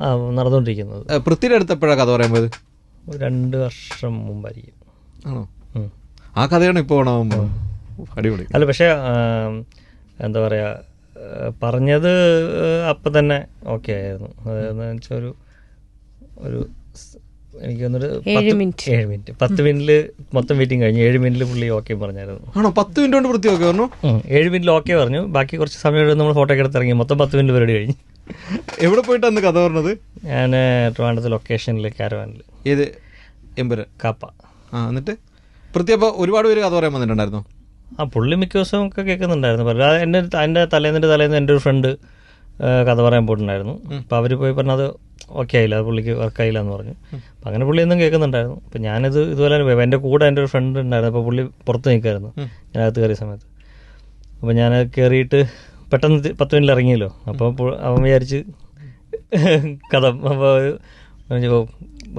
ആ നടന്നുകൊണ്ടിരിക്കുന്നത് പൃഥ്വിയുടെ അടുത്ത് എപ്പോഴാണ് കഥ പറയുമ്പോൾ രണ്ട് വർഷം മുമ്പായിരിക്കും. ആണോ? ആ കഥയാണ് ഇപ്പോൾ ഓണാകുമ്പോൾ അടിപൊളി. അല്ല പക്ഷേ എന്താ പറയുക പറഞ്ഞത് അപ്പം തന്നെ ഓക്കെ ആയിരുന്നു. അതെന്ന് വെച്ചാൽ ഒരു ഒരു എനിക്ക് തോന്നുന്നു മിനിറ്റ്. ഏഴ് മിനിറ്റ്. പത്ത് മിനിറ്റിൽ മൊത്തം മീറ്റിംഗ് കഴിഞ്ഞു ഏഴ് മിനിറ്റിൽ പുള്ളി ഓക്കെ പറഞ്ഞായിരുന്നു. ആണോ? പത്ത് മിനിറ്റ് കൊണ്ട് വൃത്തി ഓക്കെ പറഞ്ഞു ഏഴ് മിനിറ്റിൽ ഓക്കെ പറഞ്ഞു. ബാക്കി കുറച്ച് സമയം നമ്മൾ ഫോട്ടോ ഒക്കെ എടുത്ത് ഇറങ്ങി മൊത്തം പത്ത് മിനിറ്റ് പരിപാടി കഴിഞ്ഞു. എവിടെ പോയിട്ടാണ് കഥ പറഞ്ഞത്? ഞാൻ ട്രിവാൻഡ്രത്ത് ലൊക്കേഷനിൽ കാരവാനിൽ ഏത്? എമ്പുര കാപ്പ. ആ എന്നിട്ട്? പ്രത്യേക ഒരുപാട് പേര് കഥ പറയാൻ വന്നിട്ടുണ്ടായിരുന്നു? ആ പുള്ളി മിക്ക ദിവസവും ഒക്കെ കേൾക്കുന്നുണ്ടായിരുന്നു. പറഞ്ഞു അത് എന്റെ എന്റെ തലേന്നിന്റെ തലേന്ന് എന്റെ ഒരു ഫ്രണ്ട് കഥ പറയാൻ പോയിട്ടുണ്ടായിരുന്നു. അപ്പം അവർ പോയി പറഞ്ഞത് ഓക്കെ ആയില്ല അത് പുള്ളിക്ക് വർക്കായില്ല എന്ന് പറഞ്ഞു. അപ്പം അങ്ങനെ പുള്ളി എന്നും കേൾക്കുന്നുണ്ടായിരുന്നു. അപ്പം ഞാനിത് ഇതുപോലെ തന്നെ പോയി. എന്റെ കൂടെ എന്റെ ഒരു ഫ്രണ്ട് ഉണ്ടായിരുന്നു. അപ്പോൾ പുള്ളി പുറത്ത് നിൽക്കായിരുന്നു ഞാനകത്ത് കയറിയ സമയത്ത്. അപ്പോൾ ഞാൻ കയറിയിട്ട് പെട്ടെന്ന് പത്ത് മിനിറ്റിൽ ഇറങ്ങിയല്ലോ. അപ്പോൾ അവൻ വിചാരിച്ച് കഥ അപ്പോൾ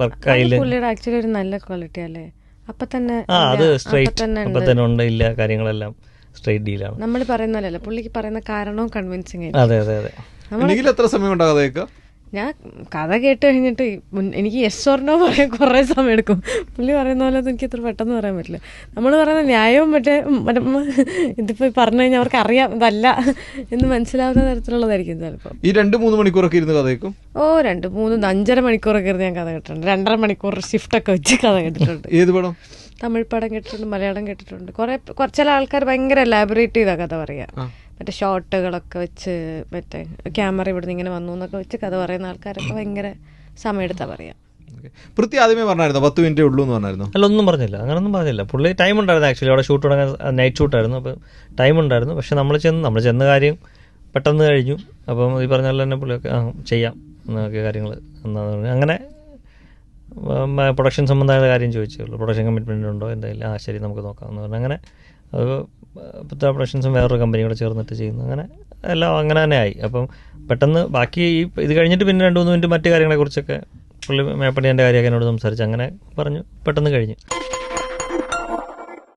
വർക്കായില്ല പുള്ളിയുടെ ആക്ച്വലി ഒരു നല്ല ക്വാളിറ്റി അല്ലേ? അപ്പൊ തന്നെ ആ അത് സ്ട്രൈറ്റ് തന്നെ അപ്പം തന്നെ ഉണ്ട് ഇല്ല കാര്യങ്ങളെല്ലാം. സ്ട്രൈറ്റ് ഡീലാണ് നമ്മൾ പറയുന്നല്ലോ പുള്ളിക്ക് പറയുന്ന കാരണവും കൺവിൻസിങ് അതെ അതെ അതെ. എനിക്ക് എത്ര സമയം ഉണ്ടാകാതെ ഞാൻ കഥ കേട്ട് കഴിഞ്ഞിട്ട് എനിക്ക് യെസ് ഓർണോ പറയാൻ കുറേ സമയം എടുക്കും. പുള്ളി പറയുന്ന പോലെ എനിക്ക് ഇത്ര പെട്ടെന്ന് പറയാൻ പറ്റില്ല. നമ്മൾ പറയുന്ന ന്യായവും മറ്റേ മറ്റേ ഇതിപ്പോ പറഞ്ഞു കഴിഞ്ഞാൽ അവർക്ക് അറിയാം ഇതല്ല എന്ന് മനസ്സിലാവുന്ന തരത്തിലുള്ളതായിരിക്കും ചിലപ്പോൾ ഈ രണ്ട് മൂന്ന് മണിക്കൂറൊക്കെ ഇരുന്ന് കഥ കേൾക്കും? ഓ രണ്ട് മൂന്ന് അഞ്ചര മണിക്കൂറൊക്കെ ഇരുന്ന് ഞാൻ കഥ കേട്ടിട്ടുണ്ട്. രണ്ടര മണിക്കൂർ ഷിഫ്റ്റ് ഒക്കെ വെച്ച് കഥ കേട്ടിട്ടുണ്ട്. ഏത് പടം? തമിഴ് പടം കേട്ടിട്ടുണ്ട് മലയാളം കേട്ടിട്ടുണ്ട്. കുറെ കുറച്ച് ചില ആൾക്കാർ ഭയങ്കര എലാബറേറ്റ് ചെയ്താ കഥ പറയാ. മറ്റേ ഷോട്ടുകളൊക്കെ വെച്ച് മറ്റേ ക്യാമറ ഇവിടുന്ന് ഇങ്ങനെ വന്നു എന്നൊക്കെ വെച്ച് കഥ പറയുന്ന ആൾക്കാരൊക്കെ ഭയങ്കര സമയമെടുത്താ പറയാ. പൃഥ്വി ആദ്യമേ പറഞ്ഞായിരുന്നു പത്ത് മിനിറ്റേ ഉള്ളൂ എന്ന് പറഞ്ഞായിരുന്നു? അല്ല ഒന്നും പറഞ്ഞില്ല. അങ്ങനൊന്നും പറഞ്ഞില്ല. പുള്ളി ടൈം ഉണ്ടായിരുന്നു ആക്ച്വലി അവിടെ ഷൂട്ട് തുടങ്ങാൻ നൈറ്റ് ഷൂട്ടായിരുന്നു അപ്പോൾ ടൈം ഉണ്ടായിരുന്നു. പക്ഷെ നമ്മൾ ചെന്ന് നമ്മൾ ചെന്ന കാര്യം പെട്ടെന്ന് കഴിഞ്ഞു. അപ്പം ഈ പറഞ്ഞ പോലെ തന്നെ പുള്ളിയൊക്കെ ആ ചെയ്യാം എന്നൊക്കെ കാര്യങ്ങൾ എന്നാന്ന് പറഞ്ഞു. അങ്ങനെ പ്രൊഡക്ഷൻ സംബന്ധമായ കാര്യം ചോദിച്ചുള്ളൂ പ്രൊഡക്ഷൻ കമ്മിറ്റ്മെന്റ് ഉണ്ടോ? എന്തായാലും ആ ശരി നമുക്ക് നോക്കാം എന്ന് പറഞ്ഞാൽ അങ്ങനെ അത് പത്ത പ്രൊഡക്ഷൻസും വേറൊരു കമ്പനി കൂടെ ചേർന്നിട്ട് ചെയ്യുന്നു. അങ്ങനെ എല്ലാം അങ്ങനെ തന്നെ ആയി. അപ്പം പെട്ടെന്ന് ബാക്കി ഈ ഇത് കഴിഞ്ഞിട്ട് പിന്നെ രണ്ട് മൂന്ന് മിനിറ്റ് മറ്റു കാര്യങ്ങളെക്കുറിച്ചൊക്കെ പുള്ളി മേപ്പണിന്റെ കാര്യമൊക്കെ എന്നോട് സംസാരിച്ച് അങ്ങനെ പറഞ്ഞു. പെട്ടെന്ന് കഴിഞ്ഞു.